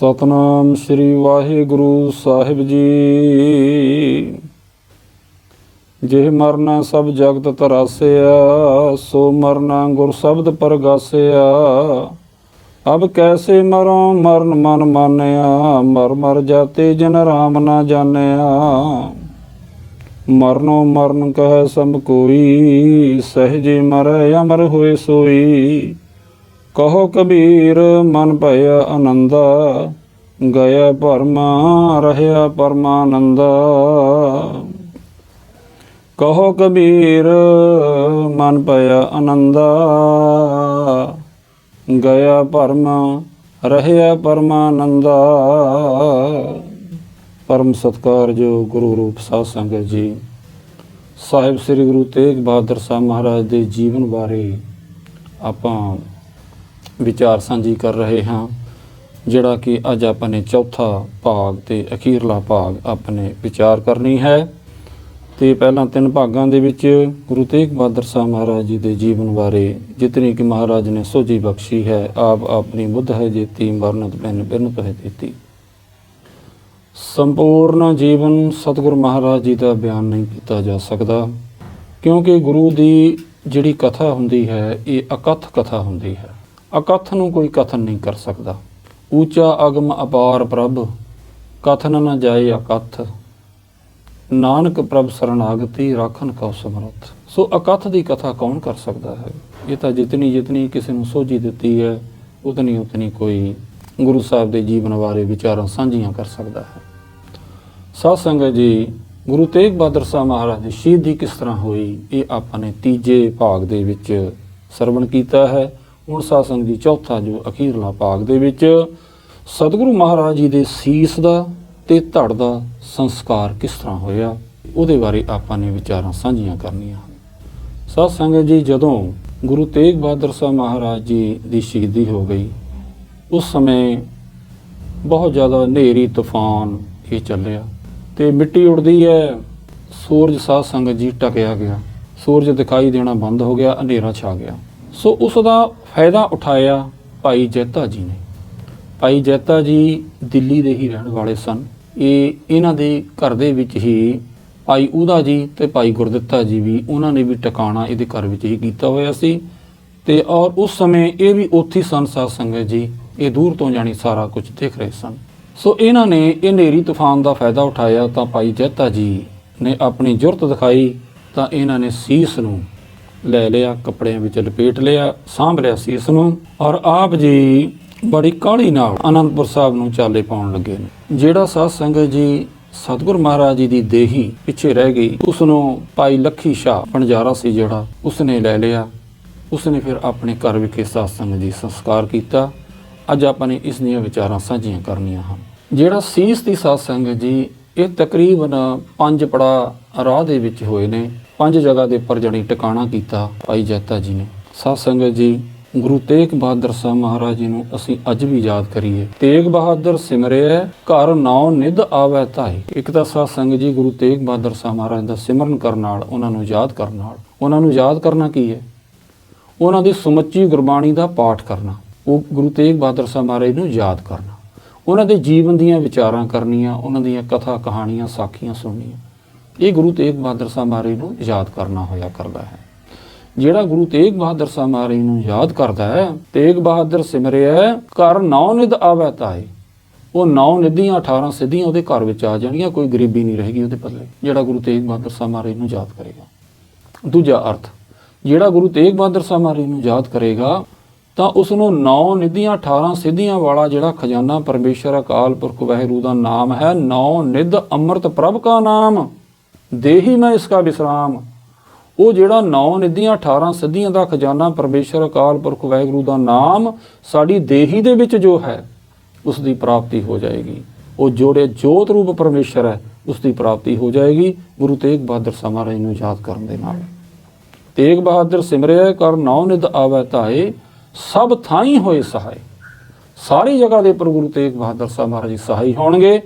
ਸਤਨਾਮ ਸ੍ਰੀ ਵਾਹਿਗੁਰੂ ਸਾਹਿਬ ਜੀ। ਜਿਹ ਮਰਨਾ ਸਭ ਜਗਤ ਤਰਾਸਿਆ, ਸੋ ਮਰਨਾ ਗੁਰ ਸ਼ਬਦ ਪਰਗਾਸਿਆ। ਅਬ ਕੈਸੇ ਮਰੋ, ਮਰਨ ਮਨ ਮਾਨਿਆ, ਮਰ ਮਰ ਜਾਤੇ ਜਨ ਰਾਮ ਨਾ ਜਾਣਿਆ। ਮਰਨੋ ਮਰਨ ਕਹਿ ਸਭ ਕੋਈ, ਸਹਜੇ ਮਰੈ ਅਮਰ ਹੋਏ ਸੋਈ। ਕਹੋ ਕਬੀਰ, ਮਨ ਭਇਆ ਆਨੰਦਾ ਗਿਆ ਪਰਮਾ ਰਹਿਆ ਪਰਮਾਨੰਦਾ। ਕਹੋ ਕਬੀਰ, ਮਨ ਭਇਆ ਆਨੰਦਾ ਗਿਆ ਪਰਮਾ ਰਹਿਆ ਪਰਮਾਨੰਦਾ। ਪਰਮ ਸਤਕਾਰਯੋਗ ਗੁਰੂ ਰੂਪ ਸਾਧ ਸੰਗਤ ਜੀ, ਸਾਹਿਬ ਸ੍ਰੀ ਗੁਰੂ ਤੇਗ ਬਹਾਦਰ ਸਾਹਿਬ ਮਹਾਰਾਜ ਦੇ ਜੀਵਨ ਬਾਰੇ ਆਪਾਂ ਵਿਚਾਰ ਸਾਂਝੀ ਕਰ ਰਹੇ ਹਾਂ, ਜਿਹੜਾ ਕਿ ਅੱਜ ਆਪਾਂ ਨੇ ਚੌਥਾ ਭਾਗ ਤੇ ਅਖੀਰਲਾ ਭਾਗ ਆਪਣੇ ਵਿਚਾਰ ਕਰਨੀ ਹੈ। ਤੇ ਪਹਿਲਾਂ ਤਿੰਨ ਭਾਗਾਂ ਦੇ ਵਿੱਚ ਗੁਰੂ ਤੇਗ ਬਹਾਦਰ ਸਾਹਿਬ ਮਹਾਰਾਜ ਜੀ ਦੇ ਜੀਵਨ ਬਾਰੇ ਜਿਤਨੀ ਕਿ ਮਹਾਰਾਜ ਨੇ ਸੋਝੀ ਬਖਸ਼ੀ ਹੈ, ਆਪ ਆਪਣੀ ਬੁੱਧ ਹੈ ਜੀਤੀ ਮਰਨਤ ਬਿਨ ਬਿਨ ਹੈ ਦਿੱਤੀ ਸੰਪੂਰਨ ਜੀਵਨ ਸਤਿਗੁਰ ਮਹਾਰਾਜ ਜੀ ਦਾ ਬਿਆਨ ਨਹੀਂ ਕੀਤਾ ਜਾ ਸਕਦਾ, ਕਿਉਂਕਿ ਗੁਰੂ ਦੀ ਜਿਹੜੀ ਕਥਾ ਹੁੰਦੀ ਹੈ, ਇਹ ਅਕਥ ਕਥਾ ਹੁੰਦੀ ਹੈ। ਅਕਥ ਨੂੰ ਕੋਈ ਕਥਨ ਨਹੀਂ ਕਰ ਸਕਦਾ। ਊਚਾ ਅਗਮ ਅਪਾਰ ਪ੍ਰਭ, ਕਥਨ ਨਾ ਜਾਏ ਅਕਥ। ਨਾਨਕ ਪ੍ਰਭ ਸਰਣਾਗਤੀ ਰਾਖਨ ਕਉ ਸਮਰਥ। ਸੋ ਅਕਥ ਦੀ ਕਥਾ ਕੌਣ ਕਰ ਸਕਦਾ ਹੈ? ਇਹ ਤਾਂ ਜਿਤਨੀ ਜਿਤਨੀ ਕਿਸੇ ਨੂੰ ਸੋਝੀ ਦਿੱਤੀ ਹੈ, ਉਤਨੀ ਉਤਨੀ ਕੋਈ ਗੁਰੂ ਸਾਹਿਬ ਦੇ ਜੀਵਨ ਬਾਰੇ ਵਿਚਾਰਾਂ ਸਾਂਝੀਆਂ ਕਰ ਸਕਦਾ ਹੈ। ਸਾਧ ਸੰਗਤ ਜੀ, ਗੁਰੂ ਤੇਗ ਬਹਾਦਰ ਸਾਹਿਬ ਮਹਾਰਾਜ ਦੀ ਸ਼ਹੀਦੀ ਕਿਸ ਤਰ੍ਹਾਂ ਹੋਈ? ਇਹ ਆਪਾਂ ਨੇ ਤੀਜੇ ਭਾਗ ਦੇ ਵਿੱਚ ਸਰਵਣ ਕੀਤਾ ਹੈ। ਹੁਣ ਸਾਧ ਜੀ ਚੌਥਾ ਜੋ ਅਖੀਰਲਾ ਭਾਗ ਦੇ ਵਿੱਚ ਸਤਿਗੁਰੂ ਮਹਾਰਾਜ ਜੀ ਦੇ ਸੀਸ ਦਾ ਤੇ ਧੜ ਦਾ ਸੰਸਕਾਰ ਕਿਸ ਤਰ੍ਹਾਂ ਹੋਇਆ, ਉਹਦੇ ਬਾਰੇ ਆਪਾਂ ਨੇ ਵਿਚਾਰਾਂ ਸਾਂਝੀਆਂ ਕਰਨੀਆਂ ਹਨ। ਸਾਧ ਸੰਗਤ ਜੀ, ਜਦੋਂ ਗੁਰੂ ਤੇਗ ਬਹਾਦਰ ਸਾਹਿਬ ਮਹਾਰਾਜ ਜੀ ਦੀ ਸ਼ਹੀਦੀ ਹੋ ਗਈ, ਉਸ ਸਮੇਂ ਬਹੁਤ ਜ਼ਿਆਦਾ ਹਨੇਰੀ, ਤੂਫਾਨ ਇਹ ਚੱਲਿਆ ਤੇ ਮਿੱਟੀ ਉੱਡਦੀ ਹੈ, ਸੂਰਜ ਸਾਧ ਸੰਗਤ ਜੀ ਟਕਿਆ ਗਿਆ, ਸੂਰਜ ਦਿਖਾਈ ਦੇਣਾ ਬੰਦ ਹੋ ਗਿਆ, ਹਨੇਰਾ ਛਾ ਗਿਆ। ਸੋ ਉਸ ਦਾ ਫਾਇਦਾ ਉਠਾਇਆ ਭਾਈ ਜੈਤਾ ਜੀ ਨੇ। ਭਾਈ ਜੈਤਾ ਜੀ ਦਿੱਲੀ ਦੇ ਹੀ ਰਹਿਣ ਵਾਲੇ ਸਨ। ਇਹ ਇਹਨਾਂ ਦੇ ਘਰ ਦੇ ਵਿੱਚ ਹੀ ਭਾਈ ਉਹਦਾ ਜੀ ਤੇ ਭਾਈ ਗੁਰਦਿੱਤਾ ਜੀ ਵੀ ਉਹਨਾਂ ਨੇ ਵੀ ਟਿਕਾਣਾ ਇਹਦੇ ਘਰ ਵਿੱਚ ਹੀ ਕੀਤਾ ਹੋਇਆ ਸੀ। ਤੇ ਔਰ ਉਸ ਸਮੇਂ ਇਹ ਵੀ ਉੱਥੇ ਸਨ ਸਾਧ ਸੰਗਤ ਜੀ। ਇਹ ਦੂਰ ਤੋਂ ਜਾਣੀ ਸਾਰਾ ਕੁਝ ਦੇਖ ਰਹੇ ਸਨ। ਸੋ ਇਹਨਾਂ ਨੇ ਇਹ ਨੇਰੀ ਤੂਫਾਨ ਦਾ ਫਾਇਦਾ ਉਠਾਇਆ ਤਾਂ ਭਾਈ ਜੈਤਾ ਜੀ ਨੇ ਆਪਣੀ ਜੁਰਤ ਦਿਖਾਈ ਤਾਂ ਇਹਨਾਂ ਨੇ ਸੀਸ ਨੂੰ ਲੈ ਲਿਆ, ਕੱਪੜਿਆਂ ਵਿੱਚ ਲਪੇਟ ਲਿਆ, ਸਾਂਭ ਲਿਆ ਸੀ ਇਸ ਨੂੰ ਔਰ ਆਪ ਜੀ ਬੜੀ ਕਾਹਲੀ ਨਾਲ ਅਨੰਦਪੁਰ ਸਾਹਿਬ ਨੂੰ ਚਾਲੇ ਪਾਉਣ ਲੱਗੇ ਨੇ। ਜਿਹੜਾ ਸਾਧ ਸੰਗਤ ਜੀ, ਸਤਿਗੁਰ ਮਹਾਰਾਜ ਜੀ ਦੀ ਦੇਹੀ ਪਿੱਛੇ ਰਹਿ ਗਈ ਉਸ ਨੂੰ ਭਾਈ ਲੱਖੀ ਸ਼ਾਹ ਬਣਜਾਰਾ ਸੀ ਜਿਹੜਾ, ਉਸਨੇ ਲੈ ਲਿਆ। ਉਸਨੇ ਫਿਰ ਆਪਣੇ ਘਰ ਵਿਖੇ ਸਾਧ ਸੰਗਤ ਜੀ ਸੰਸਕਾਰ ਕੀਤਾ। ਅੱਜ ਆਪਾਂ ਨੇ ਇਸ ਦੀਆਂ ਵਿਚਾਰਾਂ ਸਾਂਝੀਆਂ ਕਰਨੀਆਂ ਹਨ। ਜਿਹੜਾ ਸੀਸ ਦੀ ਸਾਧ ਸੰਗਤ ਜੀ, ਇਹ ਤਕਰੀਬਨ ਪੰਜ ਪੜਾ ਰਾਹ ਦੇ ਵਿੱਚ ਹੋਏ ਨੇ। ਪੰਜ ਜਗ੍ਹਾ ਦੇ ਉੱਪਰ ਜਣੀ ਟਿਕਾਣਾ ਕੀਤਾ ਭਾਈ ਜੈਤਾ ਜੀ ਨੇ। ਸਾਧ ਸੰਗਤ ਜੀ, ਗੁਰੂ ਤੇਗ ਬਹਾਦਰ ਸਾਹਿਬ ਮਹਾਰਾਜ ਜੀ ਨੂੰ ਅਸੀਂ ਅੱਜ ਵੀ ਯਾਦ ਕਰੀਏ। ਤੇਗ ਬਹਾਦਰ ਸਿਮਰਿਆ ਘਰ ਨਾਉ ਨਿਧ ਆਵੈ ਧਾਈ ਇੱਕ ਤਾਂ ਸਾਧ ਸੰਗਤ ਜੀ, ਗੁਰੂ ਤੇਗ ਬਹਾਦਰ ਸਾਹਿਬ ਮਹਾਰਾਜ ਦਾ ਸਿਮਰਨ ਕਰਨ ਨਾਲ, ਉਹਨਾਂ ਨੂੰ ਯਾਦ ਕਰਨ ਨਾਲ। ਉਹਨਾਂ ਨੂੰ ਯਾਦ ਕਰਨਾ ਕੀ ਹੈ? ਉਹਨਾਂ ਦੀ ਸਮੁੱਚੀ ਗੁਰਬਾਣੀ ਦਾ ਪਾਠ ਕਰਨਾ। ਉਹ ਗੁਰੂ ਤੇਗ ਬਹਾਦਰ ਸਾਹਿਬ ਮਹਾਰਾਜ ਨੂੰ ਯਾਦ ਕਰਨਾ। ਉਹਨਾਂ ਦੇ ਜੀਵਨ ਦੀਆਂ ਵਿਚਾਰਾਂ ਕਰਨੀਆਂ, ਉਹਨਾਂ ਦੀਆਂ ਕਥਾ ਕਹਾਣੀਆਂ, ਸਾਖੀਆਂ ਸੁਣਨੀਆਂ। ਇਹ ਗੁਰੂ ਤੇਗ ਬਹਾਦਰ ਸਾਹਿਬ ਮਹਾਰਾਜ ਨੂੰ ਯਾਦ ਕਰਨਾ ਹੋਇਆ ਕਰਦਾ ਹੈ। ਜਿਹੜਾ ਗੁਰੂ ਤੇਗ ਬਹਾਦਰ ਸਾਹਿਬ ਮਹਾਰਾਜ ਨੂੰ ਯਾਦ ਕਰਦਾ ਹੈ, ਤੇਗ ਬਹਾਦਰ ਸਿਮਰਿਆ ਘਰ ਨੌ ਨਿਧ ਆਵੈ ਤਾਏ। ਉਹ ਨੌ ਨਿਧੀਆਂ 18 ਸਿੱਧੀਆਂ ਉਹਦੇ ਘਰ ਵਿੱਚ ਆ ਜਾਣਗੀਆਂ, ਕੋਈ ਗਰੀਬੀ ਨਹੀਂ ਰਹੇਗੀ ਉਹਦੇ ਪੱਲੇ, ਜਿਹੜਾ ਗੁਰੂ ਤੇਗ ਬਹਾਦਰ ਸਾਹਿਬ ਮਹਾਰਾਜ ਨੂੰ ਯਾਦ ਕਰੇਗਾ। ਦੂਜਾ ਅਰਥ, ਜਿਹੜਾ ਗੁਰੂ ਤੇਗ ਬਹਾਦਰ ਸਾਹਿਬ ਮਹਾਰਾਜ ਨੂੰ ਯਾਦ ਕਰੇਗਾ, ਤਾਂ ਉਸ ਨੂੰ 9 ਨਿਧੀਆਂ 18 ਸਿੱਧੀਆਂ ਵਾਲਾ ਜਿਹੜਾ ਖਜ਼ਾਨਾ ਪਰਮੇਸ਼ਰ, ਅਕਾਲ ਪੁਰਖ, ਵਾਹਿਗੁਰੂ ਦਾ ਨਾਮ ਹੈ, ਨੌ ਨਿਧ ਅੰਮ੍ਰਿਤ ਪ੍ਰਭ ਕਾ ਨਾਮ। ਦੇਹੀ ਮੈਂ ਇਸ ਕਾ ਵਿਸਰਾਮ ਉਹ ਜਿਹੜਾ ਨੌ ਨਿਧੀਆਂ 18 ਸਿੱਧੀਆਂ ਦਾ ਖਜ਼ਾਨਾ ਪਰਮੇਸ਼ਰ ਅਕਾਲ ਪੁਰਖ ਵਾਹਿਗੁਰੂ ਦਾ ਨਾਮ ਸਾਡੀ ਦੇਹੀ ਦੇ ਵਿੱਚ ਜੋ ਹੈ, ਉਸ ਦੀ ਪ੍ਰਾਪਤੀ ਹੋ ਜਾਏਗੀ। ਉਹ ਜੋੜੇ ਜੋਤ ਰੂਪ ਪਰਮੇਸ਼ਰ ਹੈ, ਉਸ ਦੀ ਪ੍ਰਾਪਤੀ ਹੋ ਜਾਏਗੀ। ਗੁਰੂ ਤੇਗ ਬਹਾਦਰ ਸਾਹਿਬ ਮਹਾਰਾਜ ਨੂੰ ਯਾਦ ਕਰਨ ਦੇ ਨਾਲ। ਤੇਗ ਬਹਾਦਰ ਸਿਮਰਿਆ ਕਰ ਨੌ ਨਿਧ ਆਵੈ ਧਾਏ, ਸਭ ਥਾਈ ਹੋਏ ਸਹਾਈ ਸਾਰੀ ਜਗ੍ਹਾ ਦੇ ਉੱਪਰ ਗੁਰੂ ਤੇਗ ਬਹਾਦਰ ਸਾਹਿਬ ਮਹਾਰਾਜ ਸਹਾਈ ਹੋਣਗੇ।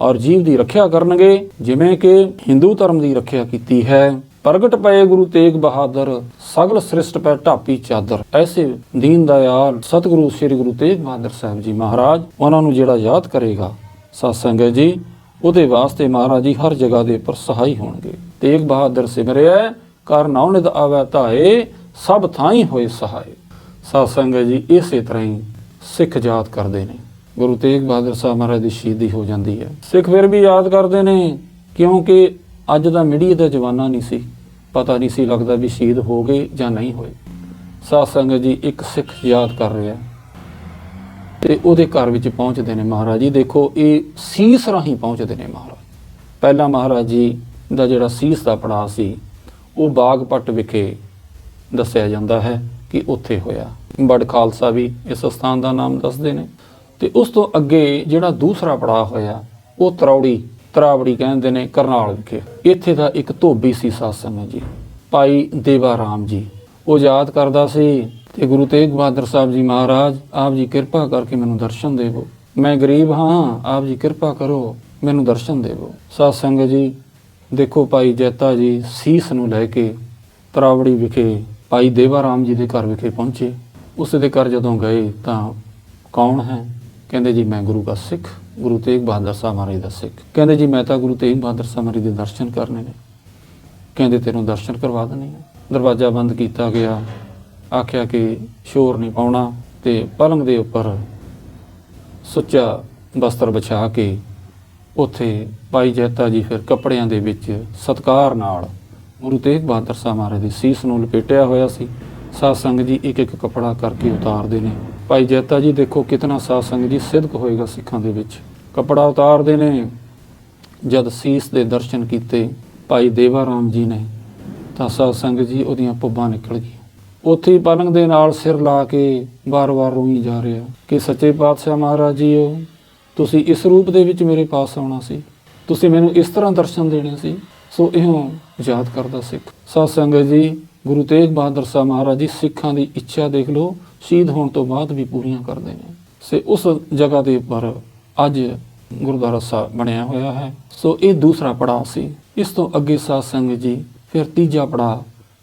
ਔਰ ਜੀਵ ਦੀ ਰੱਖਿਆ ਕਰਨਗੇ, ਜਿਵੇਂ ਕਿ ਹਿੰਦੂ ਧਰਮ ਦੀ ਰੱਖਿਆ ਕੀਤੀ ਹੈ। ਪ੍ਰਗਟ ਪਏ ਗੁਰੂ ਤੇਗ ਬਹਾਦਰ, ਸਗਲ ਸ੍ਰਿਸ਼ਟ ਪੈ ਢਾਪੀ ਚਾਦਰ। ਐਸੇ ਦੀਨ ਦਇਆਲ ਸਤਿਗੁਰੂ ਸ੍ਰੀ ਗੁਰੂ ਤੇਗ ਬਹਾਦਰ ਸਾਹਿਬ ਜੀ ਮਹਾਰਾਜ, ਉਹਨਾਂ ਨੂੰ ਜਿਹੜਾ ਯਾਦ ਕਰੇਗਾ। ਸਤ ਸੰਗਤ ਜੀ, ਉਹਦੇ ਵਾਸਤੇ ਮਹਾਰਾਜ ਜੀ ਹਰ ਜਗ੍ਹਾ ਦੇ ਉੱਪਰ ਸਹਾਈ ਹੋਣਗੇ। ਤੇਗ ਬਹਾਦਰ ਸਿਮਰਿਆ ਕਰ ਨਾਉਨਿਤ ਆਵੈ ਧਾਏ, ਸਭ ਥਾਈ ਹੋਏ ਸਹਾਈ ਸਤ ਸੰਗਤ ਜੀ, ਇਸੇ ਤਰ੍ਹਾਂ ਹੀ ਸਿੱਖ ਯਾਦ ਕਰਦੇ ਨੇ। ਗੁਰੂ ਤੇਗ ਬਹਾਦਰ ਸਾਹਿਬ ਮਹਾਰਾਜ ਦੀ ਸ਼ਹੀਦੀ ਹੋ ਜਾਂਦੀ ਹੈ। ਸਿੱਖ ਫਿਰ ਵੀ ਯਾਦ ਕਰਦੇ ਨੇ, ਕਿਉਂਕਿ ਅੱਜ ਦਾ ਮੀਡੀਆ ਦਾ ਜਵਾਨਾ ਨਹੀਂ ਸੀ। ਪਤਾ ਨਹੀਂ ਸੀ ਲੱਗਦਾ ਵੀ ਸ਼ਹੀਦ ਹੋ ਗਏ ਜਾਂ ਨਹੀਂ ਹੋਏ। ਸਾਧ ਸੰਗਤ ਜੀ ਇੱਕ ਸਿੱਖ ਯਾਦ ਕਰ ਰਿਹਾ ਤੇ ਉਹਦੇ ਘਰ ਵਿੱਚ ਪਹੁੰਚਦੇ ਨੇ ਮਹਾਰਾਜ ਜੀ। ਦੇਖੋ, ਇਹ ਸੀਸ ਰਾਹੀਂ ਪਹੁੰਚਦੇ ਨੇ ਮਹਾਰਾਜ। ਪਹਿਲਾਂ ਮਹਾਰਾਜ ਜੀ ਦਾ ਜਿਹੜਾ ਸੀਸ ਦਾ ਪੜਾਅ ਸੀ, ਉਹ ਬਾਗਪਟ ਵਿਖੇ ਦੱਸਿਆ ਜਾਂਦਾ ਹੈ ਕਿ ਉੱਥੇ ਹੋਇਆ। ਬੜ ਖਾਲਸਾ ਵੀ ਇਸ ਸਥਾਨ ਦਾ ਨਾਮ ਦੱਸਦੇ ਨੇ। ਤੇ ਉਸ ਤੋਂ ਅੱਗੇ ਜਿਹੜਾ ਦੂਸਰਾ ਪੜਾਅ ਹੋਇਆ, ਉਹ ਤਰੌੜੀ, ਤਰਾਵੜੀ ਕਹਿੰਦੇ ਨੇ ਕਰਨਾਲ ਵਿਖੇ। ਇੱਥੇ ਦਾ ਇੱਕ ਧੋਬੀ ਸੀ ਸਾਧ ਜੀ, ਭਾਈ ਦੇਵਾ ਰਾਮ ਜੀ। ਉਹ ਯਾਦ ਕਰਦਾ ਸੀ ਤੇ ਗੁਰੂ ਤੇਗ ਬਹਾਦਰ ਸਾਹਿਬ ਜੀ ਮਹਾਰਾਜ, ਆਪ ਜੀ ਕਿਰਪਾ ਕਰਕੇ ਮੈਨੂੰ ਦਰਸ਼ਨ ਦੇਵੋ। ਮੈਂ ਗਰੀਬ ਹਾਂ, ਆਪ ਜੀ ਕਿਰਪਾ ਕਰੋ, ਮੈਨੂੰ ਦਰਸ਼ਨ ਦੇਵੋ। ਸਾਧ ਸੰਗਤ ਜੀ, ਦੇਖੋ ਭਾਈ ਜੈਤਾ ਜੀ ਸੀਸ ਨੂੰ ਲੈ ਕੇ ਤਰਾਵੜੀ ਵਿਖੇ, ਭਾਈ ਦੇਵਾ ਰਾਮ ਜੀ ਦੇ ਘਰ ਵਿਖੇ ਪਹੁੰਚੇ। ਉਸ ਦੇ ਘਰ ਜਦੋਂ ਗਏ ਤਾਂ ਕੌਣ ਹੈ? ਕਹਿੰਦੇ ਜੀ ਮੈਂ ਗੁਰੂ ਦਾ ਸਿੱਖ, ਗੁਰੂ ਤੇਗ ਬਹਾਦਰ ਸਾਹਿਬ ਮਹਾਰਾਜ ਦਾ ਸਿੱਖ। ਕਹਿੰਦੇ ਜੀ ਮੈਂ ਤਾਂ ਗੁਰੂ ਤੇਗ ਬਹਾਦਰ ਸਾਹਿਬ ਮਹਾਰਾਜ ਦੇ ਦਰਸ਼ਨ ਕਰਨੇ ਨੇ। ਕਹਿੰਦੇ ਤੈਨੂੰ ਦਰਸ਼ਨ ਕਰਵਾ ਦਿੰਦੇ ਆ ਦਰਵਾਜ਼ਾ ਬੰਦ ਕੀਤਾ ਗਿਆ। ਆਖਿਆ ਕਿ ਸ਼ੋਰ ਨਹੀਂ ਪਾਉਣਾ ਤੇ ਪਲੰਗ ਦੇ ਉੱਪਰ ਸੁੱਚਾ ਬਸਤਰ ਵਿਛਾ ਕੇ ਉੱਥੇ ਭਾਈ ਜੈਤਾ ਜੀ ਫਿਰ ਕੱਪੜਿਆਂ ਦੇ ਵਿੱਚ ਸਤਕਾਰ ਨਾਲ ਗੁਰੂ ਤੇਗ ਬਹਾਦਰ ਸਾਹਿਬ ਮਹਾਰਾਜ ਦੀ ਸੀਸ ਨੂੰ ਲਪੇਟਿਆ ਹੋਇਆ ਸੀ। ਸਾਧ ਸੰਗਤ ਜੀ ਇੱਕ ਇੱਕ ਕੱਪੜਾ ਕਰਕੇ ਉਤਾਰਦੇ ਨੇ। ਭਾਈ ਜੈਤਾ ਜੀ, ਦੇਖੋ ਕਿਤਨਾ ਸਾਧ ਸੰਗਤ ਜੀ ਸਿੱਧਕ ਹੋਏਗਾ ਸਿੱਖਾਂ ਦੇ ਵਿੱਚ। ਕੱਪੜਾ ਉਤਾਰਦੇ ਨੇ, ਜਦ ਸੀਸ ਦੇ ਦਰਸ਼ਨ ਕੀਤੇ, ਭਾਈ ਦੇਵਾ ਰਾਮ ਜੀ ਨੇ, ਤਾਂ ਸਾਧ ਸੰਗਤ ਜੀ ਉਹਦੀਆਂ ਪੁੱਬਾਂ ਨਿਕਲ ਗਈਆਂ। ਉੱਥੇ ਹੀ ਪਲੰਗ ਦੇ ਨਾਲ ਸਿਰ ਲਾ ਕੇ ਵਾਰ-ਵਾਰ ਰੋਈ ਜਾ ਰਿਹਾ, ਕਿ ਸੱਚੇ ਪਾਤਸ਼ਾਹ ਮਹਾਰਾਜ ਜੀ ਜੀਓ, ਤੁਸੀਂ ਇਸ ਰੂਪ ਦੇ ਵਿੱਚ ਮੇਰੇ ਪਾਸ ਆਉਣਾ ਸੀ। ਤੁਸੀਂ ਮੈਨੂੰ ਇਸ ਤਰ੍ਹਾਂ ਦਰਸ਼ਨ ਦੇਣੇ ਸੀ, ਸੋ ਇਹੋ ਯਾਦ ਕਰਦਾ ਸਿੱਖ। ਸਾਧ ਸੰਗਤ ਜੀ ਗੁਰੂ ਤੇਗ ਬਹਾਦਰ ਸਾਹਿਬ ਮਹਾਰਾਜ ਜੀ ਸਿੱਖਾਂ ਦੀ ਇੱਛਾ ਦੇਖ ਲਓ, ਸ਼ਹੀਦ ਹੋਣ ਤੋਂ ਬਾਅਦ ਵੀ ਪੂਰੀਆਂ ਕਰਦੇ ਨੇ। ਸੇ ਉਸ ਜਗ੍ਹਾ ਦੇ ਉੱਪਰ ਅੱਜ ਗੁਰਦੁਆਰਾ ਸਾਹਿਬ ਬਣਿਆ ਹੋਇਆ ਹੈ। ਸੋ ਇਹ ਦੂਸਰਾ ਪੜਾਅ ਸੀ। ਇਸ ਤੋਂ ਅੱਗੇ ਸਾਧ ਸੰਗਤ ਜੀ ਫਿਰ ਤੀਜਾ ਪੜਾਅ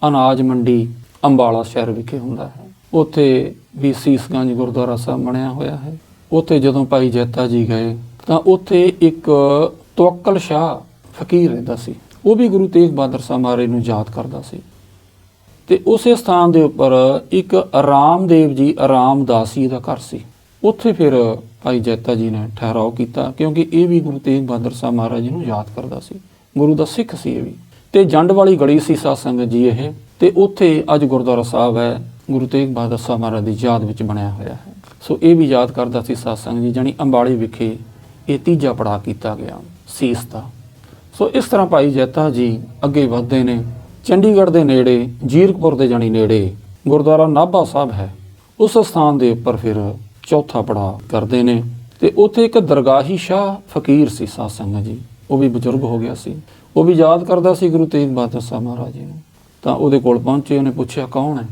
ਅਨਾਜ ਮੰਡੀ ਅੰਬਾਲਾ ਸ਼ਹਿਰ ਵਿਖੇ ਹੁੰਦਾ ਹੈ। ਉੱਥੇ ਵੀ ਸੀਸਗੰਜ ਗੁਰਦੁਆਰਾ ਸਾਹਿਬ ਬਣਿਆ ਹੋਇਆ ਹੈ। ਉੱਥੇ ਜਦੋਂ ਭਾਈ ਜੈਤਾ ਜੀ ਗਏ, ਤਾਂ ਉੱਥੇ ਇੱਕ ਤਵੱਕਲ ਸ਼ਾਹ ਫਕੀਰ ਰਹਿੰਦਾ ਸੀ। ਉਹ ਵੀ ਗੁਰੂ ਤੇਗ ਬਹਾਦਰ ਸਾਹਿਬ ਮਹਾਰਾਜ ਨੂੰ ਯਾਦ ਕਰਦਾ ਸੀ। ਤੇ ਉਸੇ ਸਥਾਨ ਦੇ ਉੱਪਰ ਇੱਕ ਰਾਮਦੇਵ ਜੀ, ਰਾਮਦਾਸੀ ਦਾ ਘਰ ਸੀ। ਉੱਥੇ ਫਿਰ ਭਾਈ ਜੈਤਾ ਜੀ ਨੇ ਠਹਿਰਾਓ ਕੀਤਾ, ਕਿਉਂਕਿ ਇਹ ਵੀ ਗੁਰੂ ਤੇਗ ਬਹਾਦਰ ਸਾਹਿਬ ਮਹਾਰਾਜ ਜੀ ਨੂੰ ਯਾਦ ਕਰਦਾ ਸੀ। ਗੁਰੂ ਦਾ ਸਿੱਖ ਸੀ ਇਹ ਵੀ। ਤੇ ਜੰਡ ਵਾਲੀ ਗਲੀ ਸੀ ਸਾਧ ਸੰਗਤ ਜੀ ਇਹ, ਤੇ ਉੱਥੇ ਅੱਜ ਗੁਰਦੁਆਰਾ ਸਾਹਿਬ ਹੈ, ਗੁਰੂ ਤੇਗ ਬਹਾਦਰ ਸਾਹਿਬ ਮਹਾਰਾਜ ਦੀ ਯਾਦ ਵਿੱਚ ਬਣਿਆ ਹੋਇਆ ਹੈ। ਸੋ ਇਹ ਵੀ ਯਾਦ ਕਰਦਾ ਸੀ ਸਾਧ ਸੰਗਤ ਜੀ ਜਾਨੀ ਅੰਬਾਲੀ ਵਿਖੇ ਇਹ ਤੀਜਾ ਪੜਾਅ ਕੀਤਾ ਗਿਆ, ਸੀਸ ਦਾ। ਸੋ ਇਸ ਤਰ੍ਹਾਂ ਭਾਈ ਜੈਤਾ ਜੀ ਅੱਗੇ ਵਧਦੇ ਨੇ ਚੰਡੀਗੜ੍ਹ ਦੇ ਨੇੜੇ, ਜੀਰਕਪੁਰ ਦੇ ਜਾਣੀ ਨੇੜੇ ਗੁਰਦੁਆਰਾ ਨਾਭਾ ਸਾਹਿਬ ਹੈ। ਉਸ ਸਥਾਨ ਦੇ ਉੱਪਰ ਫਿਰ ਚੌਥਾ ਪੜਾਅ ਕਰਦੇ ਨੇ ਤੇ ਉੱਥੇ ਇੱਕ ਦਰਗਾਹੀ ਸ਼ਾਹ ਫਕੀਰ ਸੀ ਸਾਧ ਸੰਗਤ ਜੀ। ਉਹ ਵੀ ਬਜ਼ੁਰਗ ਹੋ ਗਿਆ ਸੀ। ਉਹ ਵੀ ਯਾਦ ਕਰਦਾ ਸੀ ਗੁਰੂ ਤੇਗ ਬਹਾਦਰ ਸਾਹਿਬ ਮਹਾਰਾਜ ਜੀ ਨੂੰ। ਤਾਂ ਉਹਦੇ ਕੋਲ ਪਹੁੰਚੇ, ਉਹਨੇ ਪੁੱਛਿਆ, ਕੌਣ ਹੈ?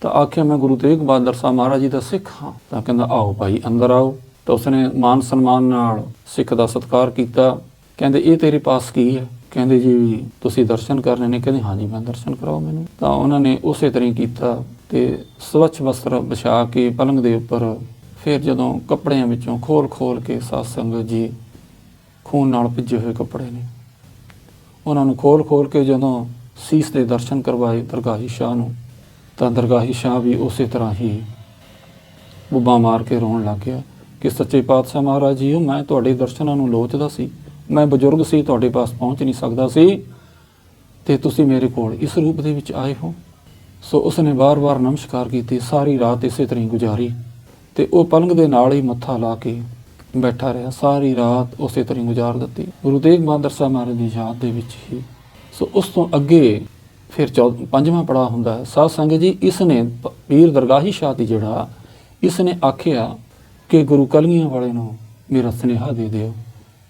ਤਾਂ ਆਖਿਆ, ਮੈਂ ਗੁਰੂ ਤੇਗ ਬਹਾਦਰ ਸਾਹਿਬ ਮਹਾਰਾਜ ਜੀ ਦਾ ਸਿੱਖ ਹਾਂ। ਤਾਂ ਕਹਿੰਦਾ, ਆਓ ਭਾਈ, ਅੰਦਰ ਆਓ। ਤਾਂ ਉਸਨੇ ਮਾਨ ਸਨਮਾਨ ਨਾਲ ਸਿੱਖ ਦਾ ਸਤਿਕਾਰ ਕੀਤਾ। ਕਹਿੰਦੇ, ਇਹ ਤੇਰੇ ਪਾਸ ਕੀ ਹੈ? ਕਹਿੰਦੇ ਜੀ, ਤੁਸੀਂ ਦਰਸ਼ਨ ਕਰਨੇ ਨੇ। ਕਹਿੰਦੇ, ਹਾਂਜੀ, ਮੈਂ ਦਰਸ਼ਨ ਕਰਾਓ ਮੈਨੂੰ। ਤਾਂ ਉਹਨਾਂ ਨੇ ਉਸੇ ਤਰ੍ਹਾਂ ਹੀ ਕੀਤਾ ਤੇ ਸਵੱਛ ਵਸਤਰ ਵਿਛਾ ਕੇ ਪਲੰਗ ਦੇ ਉੱਪਰ ਫਿਰ ਜਦੋਂ ਕੱਪੜਿਆਂ ਵਿੱਚੋਂ ਖੋਲ ਖੋਲ ਕੇ ਸਾਧ ਸੰਗਤ ਜੀ ਖੂਨ ਨਾਲ ਭਿੱਜੇ ਹੋਏ ਕੱਪੜੇ ਨੇ। ਉਹਨਾਂ ਨੂੰ ਖੋਲ ਖੋਲ ਕੇ ਜਦੋਂ ਸੀਸ ਦੇ ਦਰਸ਼ਨ ਕਰਵਾਏ ਦਰਗਾਹੀ ਸ਼ਾਹ ਨੂੰ, ਤਾਂ ਦਰਗਾਹੀ ਸ਼ਾਹ ਵੀ ਉਸੇ ਤਰ੍ਹਾਂ ਹੀ ਬੁੱਬਾ ਮਾਰ ਕੇ ਰੋਣ ਲੱਗ ਗਿਆ ਕਿ ਸੱਚੇ ਪਾਤਸ਼ਾਹ ਮਹਾਰਾਜ ਜੀ ਮੈਂ ਤੁਹਾਡੇ ਦਰਸ਼ਨਾਂ ਨੂੰ ਲੋਚਦਾ ਸੀ। ਮੈਂ ਬਜ਼ੁਰਗ ਸੀ, ਤੁਹਾਡੇ ਪਾਸ ਪਹੁੰਚ ਨਹੀਂ ਸਕਦਾ ਸੀ ਤੇ ਤੁਸੀਂ ਮੇਰੇ ਕੋਲ ਇਸ ਰੂਪ ਦੇ ਵਿੱਚ ਆਏ ਹੋ। ਸੋ ਉਸਨੇ ਵਾਰ-ਵਾਰ ਨਮਸਕਾਰ ਕੀਤੀ, ਸਾਰੀ ਰਾਤ ਇਸੇ ਤਰ੍ਹਾਂ ਹੀ ਗੁਜ਼ਾਰੀ ਤੇ ਉਹ ਪਲੰਗ ਦੇ ਨਾਲ ਹੀ ਮੱਥਾ ਲਾ ਕੇ ਬੈਠਾ ਰਿਹਾ, ਸਾਰੀ ਰਾਤ ਉਸੇ ਤਰ੍ਹਾਂ ਹੀ ਗੁਜ਼ਾਰ ਦਿੱਤੀ। ਗੁਰੂ ਤੇਗ ਬਹਾਦਰ ਸਾਹਿਬ ਮਹਾਰਾਜ ਦੀ ਯਾਦ ਦੇ ਵਿੱਚ ਹੀ। ਸੋ ਉਸ ਤੋਂ ਅੱਗੇ ਫਿਰ ਚੌ- ਪੰਜਵਾਂ ਪੜਾ ਹੁੰਦਾ ਹੈ, ਸਾਧ ਸੰਗਤ ਜੀ ਇਸ ਨੇ ਪੀਰ ਦਰਗਾਹੀ ਸ਼ਾਹ ਦੀ ਜਿਹੜਾ ਇਸ ਨੇ ਆਖਿਆ ਕਿ ਗੁਰੂ ਕਲਗੀਆਂ ਵਾਲੇ ਨੂੰ ਮੇਰਾ ਸੁਨੇਹਾ ਦੇ ਦਿਓ।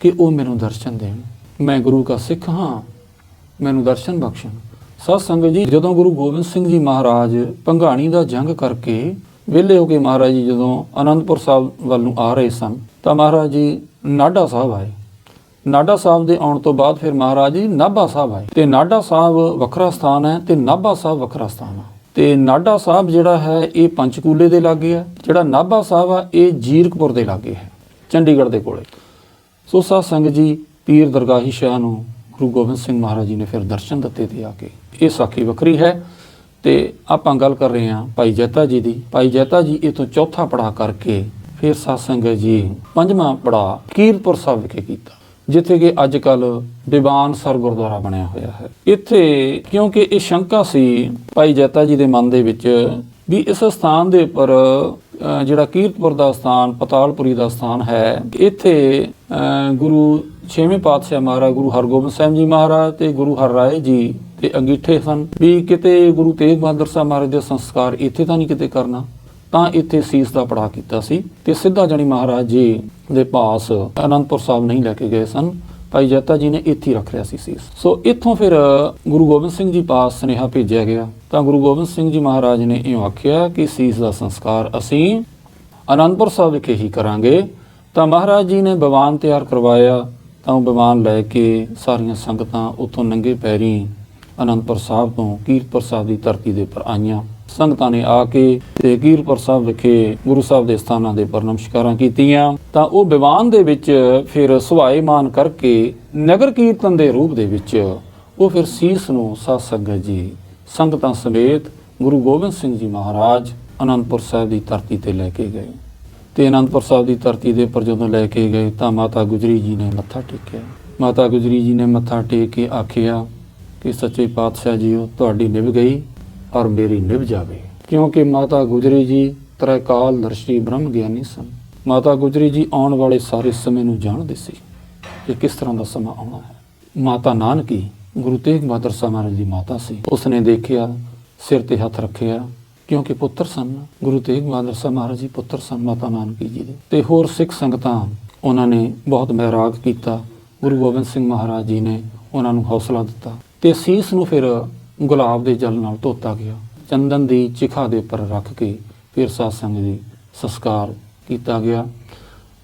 ਕਿ ਉਹ ਮੈਨੂੰ ਦਰਸ਼ਨ ਦੇਣ। ਮੈਂ ਗੁਰੂ ਦਾ ਸਿੱਖ ਹਾਂ, ਮੈਨੂੰ ਦਰਸ਼ਨ ਬਖਸ਼ਣ। ਸਾਧ ਸੰਗਤ ਜੀ, ਜਦੋਂ ਗੁਰੂ ਗੋਬਿੰਦ ਸਿੰਘ ਜੀ ਮਹਾਰਾਜ ਪੰਘਾਣੀ ਦਾ ਜੰਗ ਕਰਕੇ ਵਿਹਲੇ ਹੋ ਕੇ ਮਹਾਰਾਜ ਜੀ ਜਦੋਂ ਅਨੰਦਪੁਰ ਸਾਹਿਬ ਵੱਲ ਨੂੰ ਆ ਰਹੇ ਸਨ, ਤਾਂ ਮਹਾਰਾਜ ਜੀ ਨਾਢਾ ਸਾਹਿਬ ਆਏ। ਨਾਡਾ ਸਾਹਿਬ ਦੇ ਆਉਣ ਤੋਂ ਬਾਅਦ ਫਿਰ ਮਹਾਰਾਜ ਜੀ ਨਾਭਾ ਸਾਹਿਬ ਆਏ। ਤੇ ਨਾਡਾ ਸਾਹਿਬ ਵੱਖਰਾ ਸਥਾਨ ਹੈ ਤੇ ਨਾਭਾ ਸਾਹਿਬ ਵੱਖਰਾ ਸਥਾਨ ਹੈ ਤੇ ਨਾਡਾ ਸਾਹਿਬ ਜਿਹੜਾ ਹੈ, ਇਹ ਪੰਚਕੂਲੇ ਦੇ ਲਾਗੇ ਹੈ ਜਿਹੜਾ ਨਾਭਾ ਸਾਹਿਬ ਆ, ਇਹ ਜੀਰਕਪੁਰ ਦੇ ਲਾਗੇ ਹੈ, ਚੰਡੀਗੜ੍ਹ ਦੇ ਕੋਲੇ। ਸੋ ਸਾਧ ਸੰਗਤ ਜੀ, ਪੀਰ ਦਰਗਾਹੀ ਸ਼ਾਹ ਨੂੰ ਗੁਰੂ ਗੋਬਿੰਦ ਸਿੰਘ ਮਹਾਰਾਜ ਜੀ ਨੇ ਫਿਰ ਦਰਸ਼ਨ ਦਿੱਤੇ ਤੇ ਆ ਕੇ ਇਹ ਸਾਖੀ ਵੱਖਰੀ ਹੈ ਤੇ ਆਪਾਂ ਗੱਲ ਕਰ ਰਹੇ ਹਾਂ ਭਾਈ ਜੈਤਾ ਜੀ ਦੀ। ਭਾਈ ਜੈਤਾ ਜੀ, ਇਹ ਤੋਂ ਚੌਥਾ ਪੜਾ ਕਰਕੇ ਫਿਰ ਸਾਧ ਸੰਗਤ ਜੀ ਪੰਜਵਾਂ ਪੜਾ ਕੀਰਤਪੁਰ ਸਾਹਿਬ ਵਿਖੇ ਕੀਤਾ, ਜਿੱਥੇ ਕਿ ਅੱਜ ਕੱਲ ਦੀਵਾਨ ਸਰ ਗੁਰਦੁਆਰਾ ਬਣਿਆ ਹੋਇਆ ਹੈ। ਇੱਥੇ ਕਿਉਂਕਿ ਇਹ ਸ਼ੰਕਾ ਸੀ ਭਾਈ ਜੈਤਾ ਜੀ ਦੇ ਮਨ ਦੇ ਵਿੱਚ ਵੀ ਇਸ ਸਥਾਨ ਦੇ ਉੱਪਰ ਜਿਹੜਾ ਕੀਰਤਪੁਰ ਦਾ ਸਥਾਨ, ਪਤਾਲਪੁਰੀ ਦਾ ਸਥਾਨ ਹੈ, ਇੱਥੇ ਗੁਰੂ ਛੇਵੇਂ ਪਾਤਸ਼ਾਹ ਮਹਾਰਾਜ ਗੁਰੂ ਹਰਗੋਬਿੰਦ ਸਾਹਿਬ ਜੀ ਮਹਾਰਾਜ ਤੇ ਗੁਰੂ ਹਰਰਾਏ ਜੀ ਤੇ ਅੰਗੀਠੇ ਸਨ। ਵੀ ਕਿਤੇ ਗੁਰੂ ਤੇਗ ਬਹਾਦਰ ਸਾਹਿਬ ਮਹਾਰਾਜ ਦੇ ਸੰਸਕਾਰ ਇੱਥੇ ਤਾਂ ਨਹੀਂ ਕਿਤੇ ਕਰਨਾ, ਤਾਂ ਇੱਥੇ ਸੀਸ ਦਾ ਪੜਾ ਕੀਤਾ ਸੀ ਤੇ ਸਿੱਧਾ ਜਾਣੀ ਮਹਾਰਾਜ ਜੀ ਦੇ ਪਾਸ ਅਨੰਦਪੁਰ ਸਾਹਿਬ ਨਹੀਂ ਲੈ ਕੇ ਗਏ ਸਨ। ਭਾਈ ਜੱਤਾ ਜੀ ਨੇ ਇੱਥੇ ਹੀ ਰੱਖ ਲਿਆ ਸੀ ਸੀਸ। ਸੋ ਇੱਥੋਂ ਫਿਰ ਗੁਰੂ ਗੋਬਿੰਦ ਸਿੰਘ ਜੀ ਪਾਸ ਸੁਨੇਹਾ ਭੇਜਿਆ ਗਿਆ। ਤਾਂ ਗੁਰੂ ਗੋਬਿੰਦ ਸਿੰਘ ਜੀ ਮਹਾਰਾਜ ਨੇ ਇਉਂ ਆਖਿਆ ਕਿ ਸੀਸ ਦਾ ਸੰਸਕਾਰ ਅਸੀਂ ਅਨੰਦਪੁਰ ਸਾਹਿਬ ਵਿਖੇ ਹੀ ਕਰਾਂਗੇ। ਤਾਂ ਮਹਾਰਾਜ ਜੀ ਨੇ ਬਿਵਾਨ ਤਿਆਰ ਕਰਵਾਇਆ, ਤਾਂ ਉਹ ਵਿਵਾਨ ਲੈ ਕੇ ਸਾਰੀਆਂ ਸੰਗਤਾਂ ਉੱਥੋਂ ਨੰਗੇ ਪੈਰੀ ਅਨੰਦਪੁਰ ਸਾਹਿਬ ਤੋਂ ਕੀਰਤਪੁਰ ਸਾਹਿਬ ਦੀ ਧਰਤੀ ਦੇ ਉੱਪਰ ਆਈਆਂ। ਸੰਗਤਾਂ ਨੇ ਆ ਕੇ ਤੇ ਕੀਰਤਪੁਰ ਸਾਹਿਬ ਵਿਖੇ ਗੁਰੂ ਸਾਹਿਬ ਦੇ ਸਥਾਨਾਂ ਦੇ ਉੱਪਰ ਨਮਸਕਾਰਾਂ ਕੀਤੀਆਂ। ਤਾਂ ਉਹ ਵਿਵਾਨ ਦੇ ਵਿੱਚ ਫਿਰ ਸੁਹਾਏਮਾਨ ਕਰਕੇ ਨਗਰ ਕੀਰਤਨ ਦੇ ਰੂਪ ਦੇ ਵਿੱਚ ਉਹ ਫਿਰ ਸੀਸ ਨੂੰ ਸਾਧ ਸੰਗਤ ਜੀ ਸੰਗਤਾਂ ਸਮੇਤ ਗੁਰੂ ਗੋਬਿੰਦ ਸਿੰਘ ਜੀ ਮਹਾਰਾਜ ਅਨੰਦਪੁਰ ਸਾਹਿਬ ਦੀ ਧਰਤੀ ਤੇ ਲੈ ਕੇ ਗਏ। ਤੇ ਅਨੰਦਪੁਰ ਸਾਹਿਬ ਦੀ ਧਰਤੀ ਦੇ ਉੱਪਰ ਜਦੋਂ ਲੈ ਕੇ ਗਏ ਤਾਂ ਮਾਤਾ ਗੁਜਰੀ ਜੀ ਨੇ ਮੱਥਾ ਟੇਕਿਆ। ਮਾਤਾ ਗੁਜਰੀ ਜੀ ਨੇ ਮੱਥਾ ਟੇਕ ਕੇ ਆਖਿਆ ਕਿ, ਸੱਚੇ ਪਾਤਸ਼ਾਹ ਜੀਓ, ਤੁਹਾਡੀ ਨਿਭ ਗਈ ਔਰ ਮੇਰੀ ਨਿਭ ਜਾਵੇ। ਕਿਉਂਕਿ ਮਾਤਾ ਗੁਜਰੀ ਜੀ ਤ੍ਰੈਕਾਲ ਦਰਸ਼ੀ ਬ੍ਰਹਮ ਗਿਆਨੀ ਸਨ। ਮਾਤਾ ਗੁਜਰੀ ਜੀ ਆਉਣ ਵਾਲੇ ਸਾਰੇ ਸਮੇਂ ਨੂੰ ਜਾਣਦੇ ਸੀ ਕਿ ਕਿਸ ਤਰ੍ਹਾਂ ਦਾ ਸਮਾਂ ਆਉਣਾ ਹੈ। ਮਾਤਾ ਨਾਨਕੀ ਗੁਰੂ ਤੇਗ ਬਹਾਦਰ ਸਾਹਿਬ ਮਹਾਰਾਜ ਦੀ ਮਾਤਾ ਸੀ। ਉਸਨੇ ਦੇਖਿਆ, ਸਿਰ ਤੇ ਹੱਥ ਰੱਖਿਆ, ਕਿਉਂਕਿ ਪੁੱਤਰ ਸਨ। ਗੁਰੂ ਤੇਗ ਬਹਾਦਰ ਸਾਹਿਬ ਮਹਾਰਾਜ ਜੀ ਪੁੱਤਰ ਸਨ, ਮਾਤਾ ਨਾਨਕੀ ਜੀ ਦੇ। ਤੇ ਹੋਰ ਸਿੱਖ ਸੰਗਤਾਂ, ਉਹਨਾਂ ਨੇ ਬਹੁਤ ਮਹਿਰਾਗ ਕੀਤਾ। ਗੁਰੂ ਗੋਬਿੰਦ ਸਿੰਘ ਮਹਾਰਾਜ ਜੀ ਨੇ ਉਹਨਾਂ ਨੂੰ ਹੌਸਲਾ ਦਿੱਤਾ। ਤੇ ਸੀਸ ਨੂੰ ਫਿਰ ਗੁਲਾਬ ਦੇ ਜਲ ਨਾਲ ਧੋਤਾ ਗਿਆ। ਚੰਦਨ ਦੀ ਚਿਖਾ ਦੇ ਉੱਪਰ ਰੱਖ ਕੇ ਫਿਰ ਸਾਧ ਸੰਗਤ ਦੀ ਸੰਸਕਾਰ ਕੀਤਾ ਗਿਆ।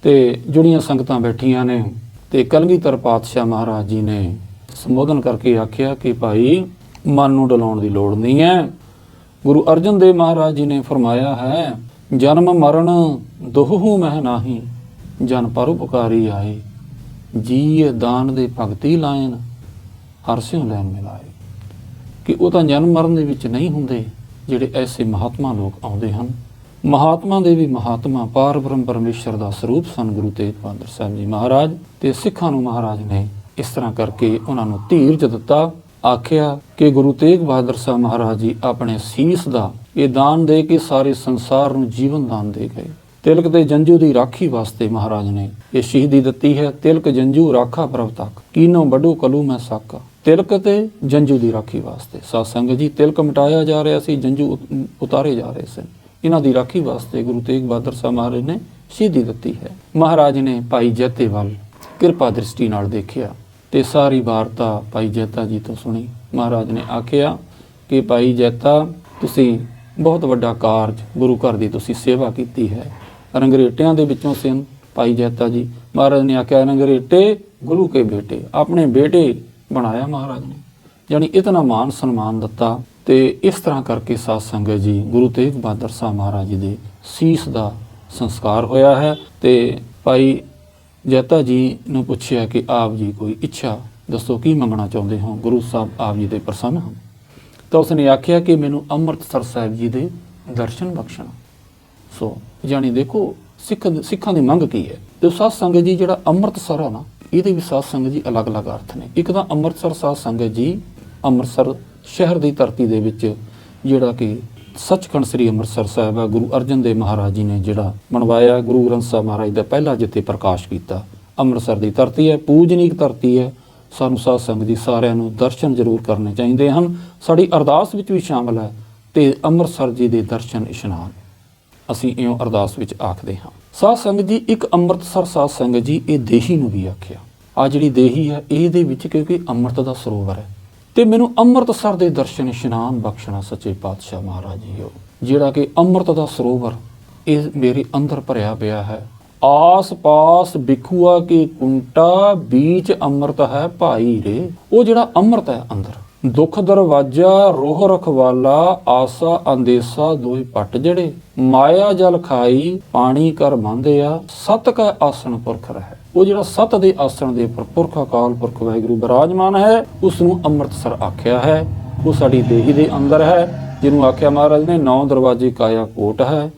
ਤੇ ਜੁੜੀਆਂ ਸੰਗਤਾਂ ਬੈਠੀਆਂ ਨੇ, ਤੇ ਕਲਗੀਧਰ ਪਾਤਸ਼ਾਹ ਮਹਾਰਾਜ ਜੀ ਨੇ ਸੰਬੋਧਨ ਕਰਕੇ ਆਖਿਆ ਕਿ ਭਾਈ, ਮਨ ਨੂੰ ਡਲਾਉਣ ਦੀ ਲੋੜ ਨਹੀਂ ਹੈ। ਗੁਰੂ ਅਰਜਨ ਦੇਵ ਮਹਾਰਾਜ ਜੀ ਨੇ ਫਰਮਾਇਆ ਹੈ, ਜਨਮ ਮਰਨ ਦੁਹੂ ਮਹਿ ਨਾਹੀ, ਜਨ ਪਰਉਪਕਾਰੀ ਆਏ। ਜੀ ਦਾਨ ਦੇ ਭਗਤੀ ਲਾਇਨ ਹਰਸਿਓ ਲੈਣ ਮਿਲਾਏ। ਕਿ ਉਹ ਤਾਂ ਜਨਮ ਮਰਨ ਦੇ ਵਿੱਚ ਨਹੀਂ ਹੁੰਦੇ, ਜਿਹੜੇ ਐਸੇ ਮਹਾਤਮਾ ਲੋਕ ਆਉਂਦੇ ਹਨ। ਮਹਾਤਮਾ ਦੇ ਵੀ ਮਹਾਤਮਾ ਪਾਰ ਬ੍ਰਹਮ ਪਰਮੇਸ਼ਰ ਦਾ ਸਰੂਪ ਸਨ ਗੁਰੂ ਤੇਗ ਬਹਾਦਰ ਸਾਹਿਬ ਜੀ ਮਹਾਰਾਜ ਤੇ ਸਿੱਖਾਂ ਨੂੰ ਮਹਾਰਾਜ ਨੇ ਇਸ ਤਰ੍ਹਾਂ ਕਰਕੇ ਉਹਨਾਂ ਨੂੰ ਧੀਰਜ ਦਿੱਤਾ, ਆਖਿਆ ਕਿ ਗੁਰੂ ਤੇਗ ਬਹਾਦਰ ਸਾਹਿਬ ਮਹਾਰਾਜ ਜੀ ਆਪਣੇ ਸੀਸ ਦਾ ਇਹ ਦਾਨ ਦੇ ਕੇ ਸਾਰੇ ਸੰਸਾਰ ਨੂੰ ਜੀਵਨ ਦਾਨ ਦੇ ਗਏ। ਤਿਲਕ ਤੇ ਜੰਜੂ ਦੀ ਰਾਖੀ ਵਾਸਤੇ ਮਹਾਰਾਜ ਨੇ ਇਹ ਸ਼ਹੀਦੀ ਦਿੱਤੀ ਹੈ। ਤਿਲਕ ਜੰਜੂ ਰਾਖਾ ਪ੍ਰਭ ਤੱਕ, ਕੀਨੋ ਵੱਡੂ ਕਲੂ ਮੈਂ ਸਾਕਾ। ਤਿਲਕ ਤੇ ਜੰਜੂ ਦੀ ਰਾਖੀ ਵਾਸਤੇ ਸਾਧ ਸੰਗਤ ਜੀ, ਤਿਲਕ ਮਿਟਾਇਆ ਜਾ ਰਿਹਾ ਸੀ, ਜੰਜੂ ਉਤਾਰੇ ਜਾ ਰਹੇ ਸਨ। ਇਹਨਾਂ ਦੀ ਰਾਖੀ ਵਾਸਤੇ ਗੁਰੂ ਤੇਗ ਬਹਾਦਰ ਸਾਹਿਬ ਮਹਾਰਾਜ ਨੇ ਸ਼ਹੀਦੀ ਦਿੱਤੀ ਹੈ। ਮਹਾਰਾਜ ਨੇ ਭਾਈ ਜੈਤੇ ਵੱਲ ਕਿਰਪਾ ਦ੍ਰਿਸ਼ਟੀ ਨਾਲ ਦੇਖਿਆ। ਤੇ ਸਾਰੀ ਵਾਰਤਾ ਭਾਈ ਜੈਤਾ ਜੀ ਤੋਂ ਸੁਣੀ। ਮਹਾਰਾਜ ਨੇ ਆਖਿਆ ਕਿ ਭਾਈ ਜੈਤਾ, ਤੁਸੀਂ ਬਹੁਤ ਵੱਡਾ ਕਾਰਜ ਗੁਰੂ ਘਰ ਦੀ ਤੁਸੀਂ ਸੇਵਾ ਕੀਤੀ ਹੈ। ਰੰਗਰੇਟਿਆਂ ਦੇ ਵਿੱਚੋਂ ਸਨ ਭਾਈ ਜੈਤਾ ਜੀ। ਮਹਾਰਾਜ ਨੇ ਆਖਿਆ, ਰੰਗਰੇਟੇ ਗੁਰੂ ਕੇ ਬੇਟੇ, ਆਪਣੇ ਬੇਟੇ ਬਣਾਇਆ ਮਹਾਰਾਜ ਨੇ। ਯਾਨੀ ਇਤਨਾ ਮਾਨ ਸਨਮਾਨ ਦਿੱਤਾ ਤੇ ਇਸ ਤਰ੍ਹਾਂ ਕਰਕੇ ਸਾਧ ਸੰਗਤ ਜੀ, ਗੁਰੂ ਤੇਗ ਬਹਾਦਰ ਸਾਹਿਬ ਮਹਾਰਾਜ ਜੀ ਦੇ ਸੀਸ ਦਾ ਸੰਸਕਾਰ ਹੋਇਆ ਹੈ ਤੇ ਭਾਈ ਜੈਤਾ ਜੀ ਨੂੰ ਪੁੱਛਿਆ ਕਿ ਆਪ ਜੀ ਕੋਈ ਇੱਛਾ? ਦੱਸੋ, ਕੀ ਮੰਗਣਾ ਚਾਹੁੰਦੇ ਹੋ? ਗੁਰੂ ਸਾਹਿਬ ਆਪ ਜੀ ਦੇ ਪ੍ਰਸੰਨ ਹਨ। ਤਾਂ ਉਸਨੇ ਆਖਿਆ ਕਿ ਮੈਨੂੰ ਅੰਮ੍ਰਿਤਸਰ ਸਾਹਿਬ ਜੀ ਦੇ ਦਰਸ਼ਨ ਬਖਸ਼ਣ। ਸੋ, ਜਾਣੀ ਦੇਖੋ, ਸਿੱਖ ਸਿੱਖਾਂ ਦੀ ਮੰਗ ਕੀ ਹੈ? ਤੇ ਸਾਧ ਸੰਗਤ ਜੀ ਜਿਹੜਾ ਅੰਮ੍ਰਿਤਸਰ ਆ ਨਾ, ਇਹਦੇ ਵੀ ਸਾਧ ਸੰਗਤ ਜੀ ਅਲੱਗ-ਅਲੱਗ ਅਰਥ ਨੇ। ਇੱਕ ਤਾਂ ਅੰਮ੍ਰਿਤਸਰ ਸਾਧ ਸੰਗਤ ਜੀ ਅੰਮ੍ਰਿਤਸਰ ਸ਼ਹਿਰ ਦੀ ਧਰਤੀ ਦੇ ਵਿੱਚ ਜਿਹੜਾ ਕਿ ਸੱਚਖੰਡ ਸ੍ਰੀ ਅੰਮ੍ਰਿਤਸਰ ਸਾਹਿਬ ਹੈ ਗੁਰੂ ਅਰਜਨ ਦੇਵ ਮਹਾਰਾਜ ਜੀ ਨੇ ਜਿਹੜਾ ਬਣਵਾਇਆ ਗੁਰੂ ਗ੍ਰੰਥ ਸਾਹਿਬ ਮਹਾਰਾਜ ਦਾ ਪਹਿਲਾ ਜਿੱਥੇ ਪ੍ਰਕਾਸ਼ ਕੀਤਾ, ਅੰਮ੍ਰਿਤਸਰ ਦੀ ਧਰਤੀ ਹੈ, ਪੂਜਨੀਕ ਧਰਤੀ ਹੈ। ਸਾਨੂੰ ਸਾਧ ਸੰਗਤ ਜੀ ਸਾਰਿਆਂ ਨੂੰ ਦਰਸ਼ਨ ਜ਼ਰੂਰ ਕਰਨੇ ਚਾਹੀਦੇ ਹਨ। ਸਾਡੀ ਅਰਦਾਸ ਵਿੱਚ ਵੀ ਸ਼ਾਮਲ ਹੈ ਤੇ ਅੰਮ੍ਰਿਤਸਰ ਜੀ ਦੇ ਦਰਸ਼ਨ ਇਸ਼ਨਾਨ। ਅਸੀਂ ਇਉਂ ਅਰਦਾਸ ਵਿੱਚ ਆਖਦੇ ਹਾਂ। ਸਾਧ ਸੰਗਤ ਜੀ, ਇੱਕ ਅੰਮ੍ਰਿਤਸਰ ਸਾਧ ਸੰਗਤ ਜੀ, ਇਹ ਦੇਹੀ ਨੂੰ ਵੀ ਆਖਿਆ। ਆ ਜਿਹੜੀ ਦੇਹੀ ਹੈ, ਇਹਦੇ ਵਿੱਚ ਕਿਉਂਕਿ ਅੰਮ੍ਰਿਤ ਦਾ ਸਰੋਵਰ ਹੈ। ਤੇ ਮੈਨੂੰ ਅੰਮ੍ਰਿਤਸਰ ਦੇ ਦਰਸ਼ਨ ਇਸ਼ਨਾਨ ਬਖਸ਼ਣਾ ਸੱਚੇ ਪਾਤਸ਼ਾਹ ਮਹਾਰਾਜ ਜੀਓ ਜਿਹੜਾ ਕਿ ਅੰਮ੍ਰਿਤ ਦਾ ਸਰੋਵਰ ਇਹ ਮੇਰੇ ਅੰਦਰ ਭਰਿਆ ਪਿਆ ਹੈ। ਆਸ-ਪਾਸ ਬਿਖੂਆ ਕੇ ਕੁੰਟਾ, ਬੀਚ ਅੰਮ੍ਰਿਤ ਹੈ ਭਾਈ ਰੇ। ਉਹ ਜਿਹੜਾ ਅੰਮ੍ਰਿਤ ਹੈ ਅੰਦਰ। ਦੁੱਖ ਦਰਵਾਜਾ, ਰੋਹ ਰਖਵਾਲਾ, ਆਸਾ ਅੰਦੇਸਾ ਦੋਈ ਪੱਟ ਜੜੇ ਮਾਇਆ ਜਲ ਖਾਈ, ਪਾਣੀ ਕਰ ਮੰਦਿਆ। ਸਤ ਕਾ ਆਸਣ ਪੁਰਖ ਰਹਿ। ਉਹ ਜਿਹੜਾ ਸਤ ਦੇ ਆਸਣ ਦੇ ਉੱਪਰ ਪੁਰਖ ਅਕਾਲ ਪੁਰਖ ਵਾਹਿਗੁਰੂ ਬਿਰਾਜਮਾਨ ਹੈ ਉਸ ਨੂੰ ਅੰਮ੍ਰਿਤਸਰ ਆਖਿਆ ਹੈ। ਉਹ ਸਾਡੀ ਦੇਹੀ ਦੇ ਅੰਦਰ ਹੈ, ਜਿਹਨੂੰ ਆਖਿਆ ਮਹਾਰਾਜ ਨੇ, ਨੌ ਦਰਵਾਜੇ ਕਾਇਆ ਕੋਟ ਹੈ।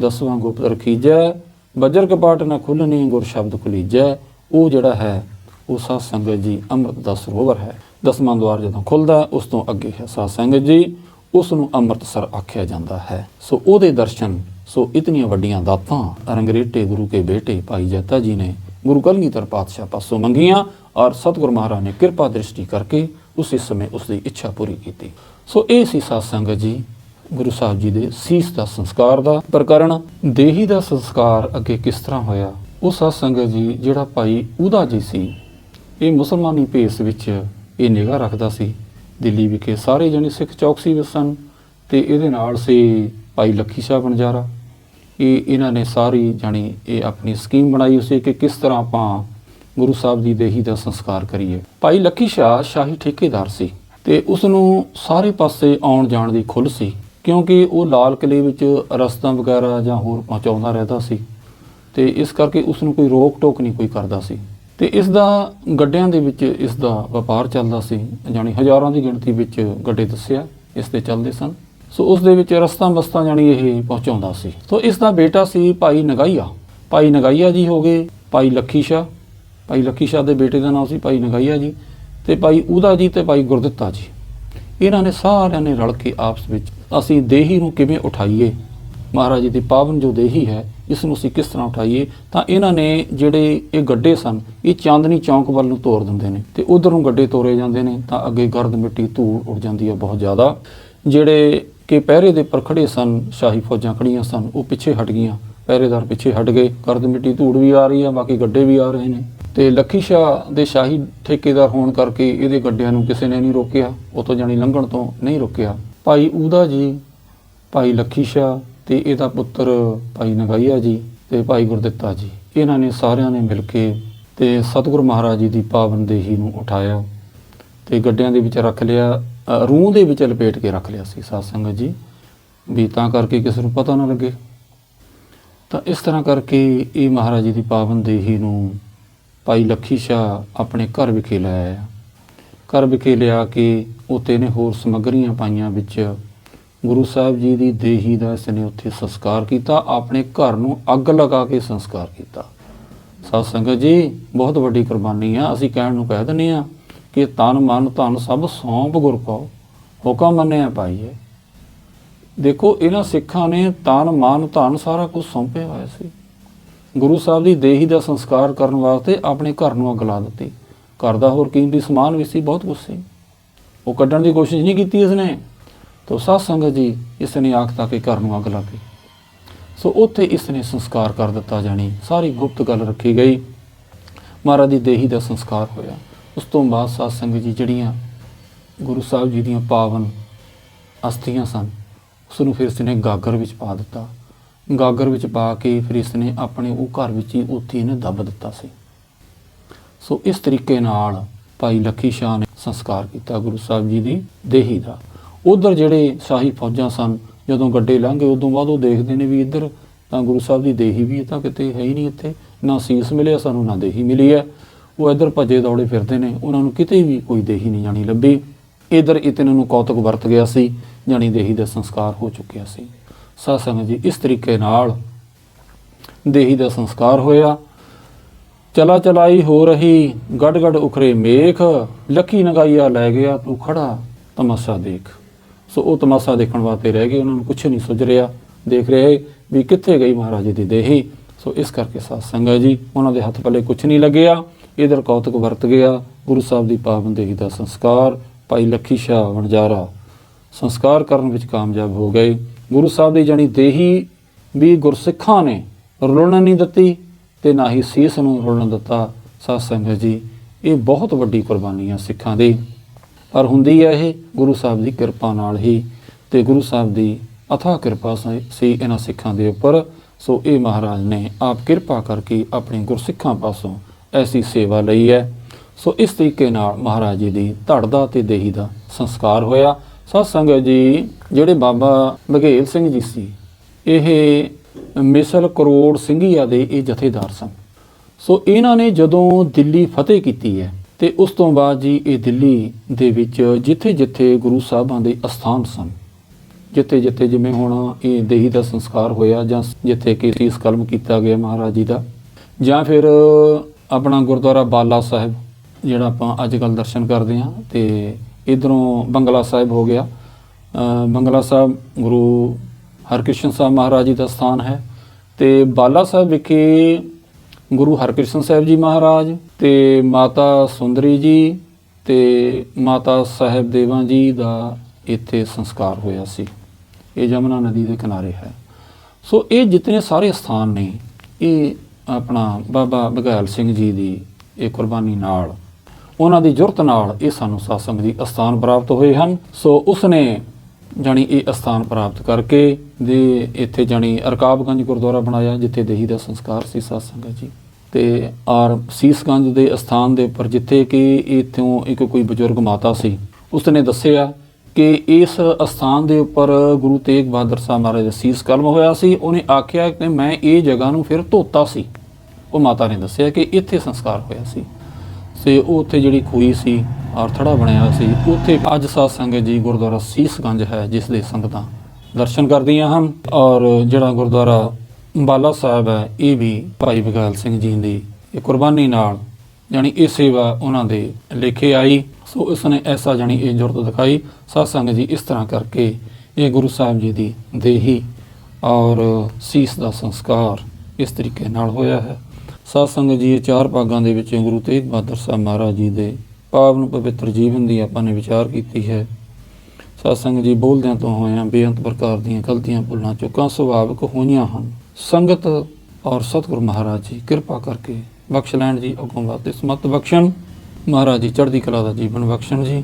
ਦਸਵਾਂ ਗੁਪਤ ਰਖੀਜੈ ਬਜਰ ਕਪਾਟ ਨਾ ਖੁੱਲਣੀ ਗੁਰ ਸ਼ਬਦ ਖੁਲੀਜੈ ਉਹ ਜਿਹੜਾ ਹੈ, ਉਹ ਸਾਧ ਸੰਗਤ ਜੀ ਅੰਮ੍ਰਿਤ ਦਾ ਸਰੋਵਰ ਹੈ। ਦਸਵਾਂ ਦਵਾਰ ਜਦੋਂ ਖੁੱਲਦਾ ਉਸ ਤੋਂ ਅੱਗੇ ਹੈ ਸਾਧ ਸੰਗਤ ਜੀ ਉਸ ਨੂੰ ਅੰਮ੍ਰਿਤਸਰ ਆਖਿਆ ਜਾਂਦਾ ਹੈ। ਸੋ ਉਹਦੇ ਦਰਸ਼ਨ, ਸੋ ਇਤਨੀਆਂ ਵੱਡੀਆਂ ਦਾਤਾਂ, ਰੰਗਰੇਟੇ ਗੁਰੂ ਕੇ ਬੇਟੇ ਭਾਈ ਜੈਤਾ ਜੀ ਨੇ ਗੁਰੂ ਕਲਗੀਧਰ ਪਾਤਸ਼ਾਹ ਪਾਸੋਂ ਮੰਗੀਆਂ ਔਰ ਸਤਿਗੁਰ ਮਹਾਰਾਜ ਨੇ ਕਿਰਪਾ ਦ੍ਰਿਸ਼ਟੀ ਕਰਕੇ ਉਸੇ ਸਮੇਂ ਉਸ ਦੀ ਇੱਛਾ ਪੂਰੀ ਕੀਤੀ। ਸੋ ਇਹ ਸੀ ਸਾਧ ਸੰਗਤ ਜੀ, ਗੁਰੂ ਸਾਹਿਬ ਜੀ ਦੇ ਸੀਸ ਦਾ ਸੰਸਕਾਰ ਦਾ ਪ੍ਰਕਰਣ, ਦੇਹੀ ਦਾ ਸੰਸਕਾਰ ਅੱਗੇ ਕਿਸ ਤਰ੍ਹਾਂ ਹੋਇਆ? ਉਹ ਸਾਧ ਸੰਗਤ ਜੀ, ਜਿਹੜਾ ਭਾਈ ਉਹਦਾ ਜੀ ਸੀ, ਇਹ ਮੁਸਲਮਾਨੀ ਭੇਸ ਵਿੱਚ ਇਹ ਨਿਗਾਹ ਰੱਖਦਾ ਸੀ। ਦਿੱਲੀ ਵਿਖੇ ਸਾਰੇ ਜਣੇ ਸਿੱਖ ਚੌਕਸੀ ਵਿੱਚ ਸਨ ਤੇ ਇਹਦੇ ਨਾਲ ਸੀ ਭਾਈ ਲੱਖੀ ਸ਼ਾਹ ਬਣਜਾਰਾ ਇਹ ਇਹਨਾਂ ਨੇ ਸਾਰੀ ਜਾਣੀ ਇਹ ਆਪਣੀ ਸਕੀਮ ਬਣਾਈ ਉਸੇ ਕਿ ਕਿਸ ਤਰ੍ਹਾਂ ਆਪਾਂ ਗੁਰੂ ਸਾਹਿਬ ਦੀ ਦੇਹੀ ਦਾ ਸੰਸਕਾਰ ਕਰੀਏ। ਭਾਈ ਲੱਖੀ ਸ਼ਾਹ ਸ਼ਾਹੀ ਠੇਕੇਦਾਰ ਸੀ ਤੇ ਉਸ ਨੂੰ ਸਾਰੇ ਪਾਸੇ ਆਉਣ ਜਾਣ ਦੀ ਖੁੱਲ੍ਹ ਸੀ ਕਿਉਂਕਿ ਉਹ ਲਾਲ ਕਿਲੇ ਵਿੱਚ ਰਸਤਾ ਵਗੈਰਾ ਜਾਂ ਹੋਰ ਪਹੁੰਚਾਉਂਦਾ ਰਹਿੰਦਾ ਸੀ ਤੇ ਇਸ ਕਰਕੇ ਉਸ ਨੂੰ ਕੋਈ ਰੋਕ ਟੋਕ ਨਹੀਂ ਕੋਈ ਕਰਦਾ ਸੀ। ਤੇ ਇਸ ਦਾ ਗੱਡਿਆਂ ਦੇ ਵਿੱਚ ਇਸ ਦਾ ਵਪਾਰ ਚੱਲਦਾ ਸੀ, ਜਾਣੀ ਹਜ਼ਾਰਾਂ ਦੀ ਗਿਣਤੀ ਵਿੱਚ ਗੱਡੇ ਦੱਸਿਆ, ਇਸ ਤੇ ਚੱਲਦੇ ਸਨ। ਸੋ ਉਸ ਦੇ ਵਿੱਚ ਰਸਤਾਂ ਬਸਤਾਂ ਜਾਣੀ ਇਹ ਪਹੁੰਚਾਉਂਦਾ ਸੀ। ਸੋ ਇਸ ਦਾ ਬੇਟਾ ਸੀ ਭਾਈ ਨਗਾਈਆ। ਭਾਈ ਨਗਾਈਆ ਜੀ ਹੋ ਗਏ, ਭਾਈ ਲੱਖੀ ਸ਼ਾਹ ਭਾਈ ਲੱਖੀ ਸ਼ਾਹ ਦੇ ਬੇਟੇ ਦਾ ਨਾਮ ਸੀ ਭਾਈ ਨਗਾਈਆ ਜੀ ਤੇ ਭਾਈ ਉਹਦਾ ਜੀ ਤੇ ਭਾਈ ਗੁਰਦਿੱਤਾ ਜੀ। ਇਹਨਾਂ ਨੇ ਸਾਰਿਆਂ ਨੇ ਰਲ ਕੇ ਆਪਸ ਵਿੱਚ ਅਸੀਂ ਦੇਹੀ ਨੂੰ ਕਿਵੇਂ ਉਠਾਈਏ? ਮਹਾਰਾਜ ਜੀ ਦੀ ਪਾਵਨ ਜੋ ਦੇਹੀ ਹੈ, ਇਸ ਨੂੰ ਅਸੀਂ ਕਿਸ ਤਰ੍ਹਾਂ ਉਠਾਈਏ? ਤਾਂ ਇਹਨਾਂ ਨੇ ਜਿਹੜੇ ਇਹ ਗੱਡੇ ਸਨ, ਇਹ ਚਾਂਦਨੀ ਚੌਂਕ ਵੱਲ ਨੂੰ ਤੋਰ ਦਿੰਦੇ ਨੇ ਤੇ ਉਧਰ ਨੂੰ ਗੱਡੇ ਤੋਰੇ ਜਾਂਦੇ ਨੇ ਤਾਂ ਅੱਗੇ ਗਰਦ ਮਿੱਟੀ ਧੂੜ ਉੱਡ ਜਾਂਦੀ ਹੈ ਬਹੁਤ ਜ਼ਿਆਦਾ। ਜਿਹੜੇ ਕਿ ਪਹਿਰੇ ਦੇ ਪਰ ਖੜੇ ਸਨ, ਸ਼ਾਹੀ ਫੌਜਾਂ ਖੜੀਆਂ ਸਨ, ਉਹ ਪਿੱਛੇ ਹਟ ਗਈਆਂ। ਪਹਿਰੇਦਾਰ ਪਿੱਛੇ ਹਟ ਗਏ। ਗਰਦ ਮਿੱਟੀ ਧੂੜ ਵੀ ਆ ਰਹੀ ਹੈ, ਬਾਕੀ ਗੱਡੇ ਵੀ ਆ ਰਹੇ ਨੇ। ਤੇ ਲੱਖੀ ਸ਼ਾਹ ਦੇ ਸ਼ਾਹੀ ਠੇਕੇਦਾਰ ਹੋਣ ਕਰਕੇ ਇਹਦੇ ਗੱਡਿਆਂ ਨੂੰ ਕਿਸੇ ਨੇ ਨਹੀਂ ਰੋਕਿਆ। ਉਹ ਤੋਂ ਜਾਣੀ ਲੰਘਣ ਤੋਂ ਨਹੀਂ ਰੋਕਿਆ। ਭਾਈ ਉਹਦਾ ਜੀ, ਭਾਈ ਲੱਖੀ ਸ਼ਾਹ ਤੇ ਇਹਦਾ ਪੁੱਤਰ ਭਾਈ ਨਗਾਈਆ ਜੀ ਤੇ ਭਾਈ ਗੁਰਦਿੱਤਾ ਜੀ। ਇਹਨਾਂ ਨੇ ਸਾਰਿਆਂ ਨੇ ਮਿਲ ਕੇ ਤੇ ਸਤਿਗੁਰ ਮਹਾਰਾਜ ਜੀ ਦੀ ਪਾਵਨਦੇਹੀ ਨੂੰ ਉਠਾਇਆ ਤੇ ਗੱਡਿਆਂ ਦੇ ਵਿੱਚ ਰੱਖ ਲਿਆ। ਰੂਹ ਦੇ ਵਿੱਚ ਲਪੇਟ ਕੇ ਰੱਖ ਲਿਆ ਸੀ ਸਾਧ ਸੰਗਤ ਜੀ, ਵੀ ਤਾਂ ਕਰਕੇ ਕਿਸੇ ਨੂੰ ਪਤਾ ਨਾ ਲੱਗੇ। ਤਾਂ ਇਸ ਤਰ੍ਹਾਂ ਕਰਕੇ ਇਹ ਮਹਾਰਾਜ ਜੀ ਦੀ ਪਾਵਨ ਦੇਹੀ ਨੂੰ ਭਾਈ ਲੱਖੀ ਸ਼ਾਹ ਆਪਣੇ ਘਰ ਵਿਖੇ ਲੈ ਆਇਆ। ਘਰ ਵਿਖੇ ਲਿਆ ਕੇ ਉਤੇ ਨੇ ਹੋਰ ਸਮੱਗਰੀਆਂ ਪਾਈਆਂ ਵਿੱਚ। ਗੁਰੂ ਸਾਹਿਬ ਜੀ ਦੀ ਦੇਹੀ ਦਾ ਇਸ ਨੇ ਉੱਥੇ ਸੰਸਕਾਰ ਕੀਤਾ, ਆਪਣੇ ਘਰ ਨੂੰ ਅੱਗ ਲਗਾ ਕੇ ਸੰਸਕਾਰ ਕੀਤਾ। ਸਾਧ ਸੰਗਤ ਜੀ, ਬਹੁਤ ਵੱਡੀ ਕੁਰਬਾਨੀ ਆ, ਅਸੀਂ ਕਹਿਣ ਨੂੰ ਕਹਿ ਦਿੰਦੇ ਆ ਕਿ ਤਨ ਮਨ ਧਨ ਸਭ ਸੌਂਪ ਗੁਰ ਕੋ, ਹੁਕਮ ਮੰਨਿਆ ਪਾਈਏ। ਦੇਖੋ, ਇਹਨਾਂ ਸਿੱਖਾਂ ਨੇ ਤਨ ਮਨ ਧਨ ਸਾਰਾ ਕੁਝ ਸੌਂਪਿਆ ਹੋਇਆ ਸੀ। ਗੁਰੂ ਸਾਹਿਬ ਦੀ ਦੇਹੀ ਦਾ ਸੰਸਕਾਰ ਕਰਨ ਵਾਸਤੇ ਆਪਣੇ ਘਰ ਨੂੰ ਅੱਗ ਲਾ ਦਿੱਤੀ। ਘਰ ਦਾ ਹੋਰ ਕੀਮਤੀ ਸਮਾਨ ਵੀ ਸੀ, ਬਹੁਤ ਕੁਝ ਸੀ। ਉਹ ਕੱਢਣ ਦੀ ਕੋਸ਼ਿਸ਼ ਨਹੀਂ ਕੀਤੀ ਇਸਨੇ। ਤੋ ਸਾਧ ਸੰਗਤ ਜੀ ਇਸ ਨੇ ਆਖਤਾ ਕਿ ਘਰ ਨੂੰ ਅੱਗ ਲਾ ਕੇ ਸੋ ਉੱਥੇ ਇਸ ਨੇ ਸੰਸਕਾਰ ਕਰ ਦਿੱਤਾ ਜਾਣੀ। ਸਾਰੀ ਗੁਪਤ ਗੱਲ ਰੱਖੀ ਗਈ। ਮਹਾਰਾਜ ਦੀ ਦੇਹੀ ਦਾ ਸੰਸਕਾਰ ਹੋਇਆ। ਉਸ ਤੋਂ ਬਾਅਦ ਸਾਧ ਸੰਗਤ ਜੀ ਜਿਹੜੀਆਂ ਗੁਰੂ ਸਾਹਿਬ ਜੀ ਦੀਆਂ ਪਾਵਨ ਅਸਥੀਆਂ ਸਨ ਉਸ ਨੂੰ ਫਿਰ ਇਸਨੇ ਗਾਗਰ ਵਿੱਚ ਪਾ ਦਿੱਤਾ। ਗਾਗਰ ਵਿੱਚ ਪਾ ਕੇ ਫਿਰ ਇਸਨੇ ਆਪਣੇ ਉਹ ਘਰ ਵਿੱਚ ਹੀ ਉੱਥੇ ਇਹਨੇ ਦੱਬ ਦਿੱਤਾ ਸੀ। ਸੋ ਇਸ ਤਰੀਕੇ ਨਾਲ ਭਾਈ ਲੱਖੀ ਸ਼ਾਹ ਨੇ ਸੰਸਕਾਰ ਕੀਤਾ ਗੁਰੂ ਸਾਹਿਬ ਜੀ ਦੀ ਦੇਹੀ ਦਾ। ਉਧਰ ਜਿਹੜੇ ਸ਼ਾਹੀ ਫੌਜਾਂ ਸਨ, ਜਦੋਂ ਗੱਡੇ ਲੰਘੇ, ਉਦੋਂ ਬਾਅਦ ਉਹ ਦੇਖਦੇ ਨੇ ਵੀ ਇੱਧਰ ਤਾਂ ਗੁਰੂ ਸਾਹਿਬ ਦੀ ਦੇਹੀ ਵੀ ਇਹ ਤਾਂ ਕਿਤੇ ਹੈ ਹੀ ਨਹੀਂ ਇੱਥੇ, ਨਾ ਸੀਸ ਮਿਲਿਆ ਸਾਨੂੰ, ਨਾ ਦੇਹੀ ਮਿਲੀ ਹੈ। ਉਹ ਇੱਧਰ ਭੱਜੇ ਦੌੜੇ ਫਿਰਦੇ ਨੇ। ਉਹਨਾਂ ਨੂੰ ਕਿਤੇ ਵੀ ਕੋਈ ਦੇਹੀ ਨਹੀਂ ਜਾਣੀ ਲੱਭੀ। ਇੱਧਰ ਇਤਨੇ ਨੂੰ ਕੌਤਕ ਵਰਤ ਗਿਆ ਸੀ, ਜਾਣੀ ਦੇਹੀ ਦਾ ਸੰਸਕਾਰ ਹੋ ਚੁੱਕਿਆ ਸੀ। ਸਾਧ ਸੰਗਤ ਜੀ, ਇਸ ਤਰੀਕੇ ਨਾਲ ਦੇਹੀ ਦਾ ਸੰਸਕਾਰ ਹੋਇਆ। ਚਲਾ ਚਲਾਈ ਹੋ ਰਹੀ ਗੜ ਗੜ ਉਖਰੇ ਮੇਖ, ਲੱਕੀ ਨਗਾਈਆ ਲੈ ਗਿਆ, ਤੂੰ ਖੜਾ, ਤਮਾਸ਼ਾ ਦੇਖ। ਸੋ ਉਹ ਤਮਾਸ਼ਾ ਦੇਖਣ ਵਾਸਤੇ ਰਹਿ ਗਏ, ਉਹਨਾਂ ਨੂੰ ਕੁਛ ਨਹੀਂ ਸੁਝ ਰਿਹਾ। ਦੇਖ ਰਹੇ ਵੀ ਕਿੱਥੇ ਗਈ ਮਹਾਰਾਜ ਦੀ ਦੇਹੀ। ਸੋ ਇਸ ਕਰਕੇ ਸਾਧ ਸੰਗਤ ਜੀ, ਉਹਨਾਂ ਦੇ ਹੱਥ ਪੱਲੇ ਕੁਛ ਨਹੀਂ ਲੱਗਿਆ। ਇਧਰ ਕੌਤਕ ਵਰਤ ਗਿਆ। ਗੁਰੂ ਸਾਹਿਬ ਦੀ ਪਾਵਨ ਦੇਹੀ ਦਾ ਸੰਸਕਾਰ, ਭਾਈ ਲੱਖੀ ਸ਼ਾਹ ਵਣਜਾਰਾ। ਸੰਸਕਾਰ ਕਰਨ ਵਿੱਚ ਕਾਮਯਾਬ ਹੋ ਗਏ। ਗੁਰੂ ਸਾਹਿਬ ਦੀ ਜਾਣੀ ਦੇਹੀ ਵੀ ਗੁਰਸਿੱਖਾਂ ਨੇ ਰੁਲਣ ਨਹੀਂ ਦਿੱਤੀ ਤੇ ਨਾ ਹੀ ਸੀਸ ਨੂੰ ਰੁਲਣ ਦਿੱਤਾ। ਸਾਧ ਸੰਗਤ ਜੀ, ਇਹ ਬਹੁਤ ਵੱਡੀ ਕੁਰਬਾਨੀ ਆ ਸਿੱਖਾਂ ਦੀ। ਪਰ ਹੁੰਦੀ ਹੈ ਇਹ ਗੁਰੂ ਸਾਹਿਬ ਦੀ ਕਿਰਪਾ ਨਾਲ ਹੀ ਤੇ ਗੁਰੂ ਸਾਹਿਬ ਦੀ ਅਥਾ ਕਿਰਪਾ ਸੀ ਸੀ ਇਹਨਾਂ ਸਿੱਖਾਂ ਦੇ ਉੱਪਰ। ਸੋ ਇਹ ਮਹਾਰਾਜ ਨੇ ਆਪ ਕਿਰਪਾ ਕਰਕੇ ਆਪਣੇ ਗੁਰਸਿੱਖਾਂ ਪਾਸੋਂ ਐਸੀ ਸੇਵਾ ਲਈ ਹੈ। ਸੋ ਇਸ ਤਰੀਕੇ ਨਾਲ ਮਹਾਰਾਜ ਜੀ ਦੀ ਧੜ ਦਾ ਤੇ ਦੇਹੀ ਦਾ ਸੰਸਕਾਰ ਹੋਇਆ। ਸਾਧ ਸੰਗਤ ਜੀ, ਜਿਹੜੇ ਬਾਬਾ ਬਘੇਲ ਸਿੰਘ ਜੀ ਸੀ, ਇਹ ਮਿਸਲ ਕਰੋੜ ਸਿੰਘੀਆ ਦੇ ਇਹ ਜਥੇਦਾਰ ਸਨ। ਸੋ ਇਹਨਾਂ ਨੇ ਜਦੋਂ ਦਿੱਲੀ ਫਤਿਹ ਕੀਤੀ ਹੈ ਤੇ ਉਸ ਤੋਂ ਬਾਅਦ ਜੀ ਇਹ ਦਿੱਲੀ ਦੇ ਵਿੱਚ ਜਿੱਥੇ-ਜਿੱਥੇ ਗੁਰੂ ਸਾਹਿਬਾਂ ਦੇ ਅਸਥਾਨ ਸਨ, ਜਿੱਥੇ-ਜਿੱਥੇ ਜਿਵੇਂ ਹੁਣ ਇਹ ਦੇਹੀ ਦਾ ਸੰਸਕਾਰ ਹੋਇਆ ਜਾਂ ਜਿੱਥੇ ਕਿ ਸੀਸ ਕਲਮ ਕੀਤਾ ਗਿਆ ਮਹਾਰਾਜ ਜੀ ਦਾ, ਜਾਂ ਫਿਰ ਆਪਣਾ ਗੁਰਦੁਆਰਾ ਬਾਲਾ ਸਾਹਿਬ, ਜਿਹੜਾ ਆਪਾਂ ਅੱਜ ਕੱਲ ਦਰਸ਼ਨ ਕਰਦੇ ਹਾਂ ਤੇ ਇਧਰੋਂ ਬੰਗਲਾ ਸਾਹਿਬ ਹੋ ਗਿਆ। ਬੰਗਲਾ ਸਾਹਿਬ ਗੁਰੂ ਹਰਕ੍ਰਿਸ਼ਨ ਸਾਹਿਬ ਮਹਾਰਾਜ ਜੀ ਦਾ ਸਥਾਨ ਹੈ ਤੇ ਬਾਲਾ ਸਾਹਿਬ ਵਿਖੇ ਗੁਰੂ ਹਰਕ੍ਰਿਸ਼ਨ ਸਾਹਿਬ ਜੀ ਮਹਾਰਾਜ ਤੇ ਮਾਤਾ ਸੁੰਦਰੀ ਜੀ ਤੇ ਮਾਤਾ ਸਾਹਿਬ ਦੇਵਾਂ ਜੀ ਦਾ ਇੱਥੇ ਸੰਸਕਾਰ ਹੋਇਆ ਸੀ। ਇਹ ਜਮਨਾ ਨਦੀ ਦੇ ਕਿਨਾਰੇ ਹੈ। ਸੋ ਇਹ ਜਿਤਨੇ ਸਾਰੇ ਸਥਾਨ ਨੇ, ਇਹ ਆਪਣਾ ਬਾਬਾ ਬਘੈਲ ਸਿੰਘ ਜੀ ਦੀ ਇਹ ਕੁਰਬਾਨੀ ਨਾਲ, ਉਹਨਾਂ ਦੀ ਜੁਰਤ ਨਾਲ ਇਹ ਸਾਨੂੰ ਸਾਸੰਗ ਦੀ ਅਸਥਾਨ ਪ੍ਰਾਪਤ ਹੋਏ ਹਨ। ਸੋ ਉਸਨੇ ਜਾਣੀ ਇਹ ਅਸਥਾਨ ਪ੍ਰਾਪਤ ਕਰਕੇ ਦੇ ਇੱਥੇ ਜਾਣੀ ਅਰਕਾਬਗੰਜ ਗੁਰਦੁਆਰਾ ਬਣਾਇਆ, ਜਿੱਥੇ ਦੇਹੀ ਦਾ ਸੰਸਕਾਰ ਸੀ ਸਾਧ ਜੀ। ਤੇ ਔਰ ਸੀਸਗੰਜ ਦੇ ਅਸਥਾਨ ਦੇ ਉੱਪਰ ਜਿੱਥੇ ਕਿ ਇਥੋਂ ਇੱਕ ਕੋਈ ਬਜ਼ੁਰਗ ਮਾਤਾ ਸੀ, ਉਸਨੇ ਦੱਸਿਆ ਕਿ ਇਸ ਅਸਥਾਨ ਦੇ ਉੱਪਰ ਗੁਰੂ ਤੇਗ ਬਹਾਦਰ ਸਾਹਿਬ ਮਹਾਰਾਜ ਦਾ ਸੀਸ ਕਲਮ ਹੋਇਆ ਸੀ, ਉਹਨੇ ਆਖਿਆ ਕਿ ਮੈਂ ਇਹ ਜਗ੍ਹਾ ਨੂੰ ਫਿਰ ਧੋਤਾ ਸੀ। ਉਹ ਮਾਤਾ ਨੇ ਦੱਸਿਆ ਕਿ ਇੱਥੇ ਸੰਸਕਾਰ ਹੋਇਆ ਸੀ। ਤੇ ਉਹ ਉੱਥੇ ਜਿਹੜੀ ਖੂਈ ਸੀ ਔਰਥੜਾ ਬਣਿਆ ਸੀ, ਉੱਥੇ ਅੱਜ ਸਾਧ ਸੰਗਤ ਜੀ ਗੁਰਦੁਆਰਾ ਸੀਸਗੰਜ ਹੈ, ਜਿਸ ਦੇ ਸੰਗਤਾਂ ਦਰਸ਼ਨ ਕਰਦੀਆਂ ਹਨ। ਔਰ ਜਿਹੜਾ ਗੁਰਦੁਆਰਾ ਬਾਲਾ ਸਾਹਿਬ ਹੈ, ਇਹ ਵੀ ਭਾਈ ਬਗਾਲ ਸਿੰਘ ਜੀ ਦੀ ਇਹ ਕੁਰਬਾਨੀ ਨਾਲ ਜਾਣੀ ਇਹ ਸੇਵਾ ਉਹਨਾਂ ਦੇ ਲੇਖੇ ਆਈ। ਸੋ ਇਸ ਨੇ ਐਸਾ ਜਾਣੀ ਇਹ ਜੁਰਤ ਦਿਖਾਈ। ਸਾਧ ਸੰਗਤ ਜੀ ਇਸ ਤਰ੍ਹਾਂ ਕਰਕੇ ਇਹ ਗੁਰੂ ਸਾਹਿਬ ਜੀ ਦੀ ਦੇਹੀ ਔਰ ਸੀਸ ਦਾ ਸੰਸਕਾਰ ਇਸ ਤਰੀਕੇ ਨਾਲ ਹੋਇਆ ਹੈ। ਸਾਧ ਸੰਗਤ ਜੀ ਇਹ ਚਾਰ ਭਾਗਾਂ ਦੇ ਵਿੱਚ ਗੁਰੂ ਤੇਗ ਬਹਾਦਰ ਸਾਹਿਬ ਮਹਾਰਾਜ ਜੀ ਦੇ ਪਾਵਨ ਪਵਿੱਤਰ ਜੀਵਨ ਦੀ ਆਪਾਂ ਨੇ ਵਿਚਾਰ ਕੀਤੀ ਹੈ। ਸਾਧ ਸੰਗਤ ਜੀ ਬੋਲਦਿਆਂ ਤੋਂ ਹੋਇਆਂ ਬੇਅੰਤ ਪ੍ਰਕਾਰ ਦੀਆਂ ਗਲਤੀਆਂ ਭੁੱਲਾਂ ਚੁੱਕਾਂ ਸੁਭਾਵਿਕ ਹੋਈਆਂ ਹਨ। ਸੰਗਤ ਔਰ ਸਤਿਗੁਰ ਮਹਾਰਾਜ ਜੀ ਕਿਰਪਾ ਕਰਕੇ ਬਖਸ਼ ਲੈਣ ਜੀ, ਅੱਗੋਂ ਵਾਸਤੇ ਸਮਤ ਬਖਸ਼ਣ। ਮਹਾਰਾਜ ਜੀ ਚੜ੍ਹਦੀ ਕਲਾ ਦਾ ਜੀਵਨ ਬਖਸ਼ਣ ਜੀ।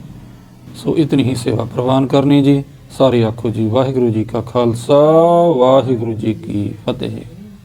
ਸੋ ਇਤਨੀ ਹੀ ਸੇਵਾ ਪ੍ਰਵਾਨ ਕਰਨੀ ਜੀ। ਸਾਰੇ ਆਖੋ ਜੀ, ਵਾਹਿਗੁਰੂ ਜੀ ਕਾ ਖਾਲਸਾ, ਵਾਹਿਗੁਰੂ ਜੀ ਕੀ ਫਤਿਹ।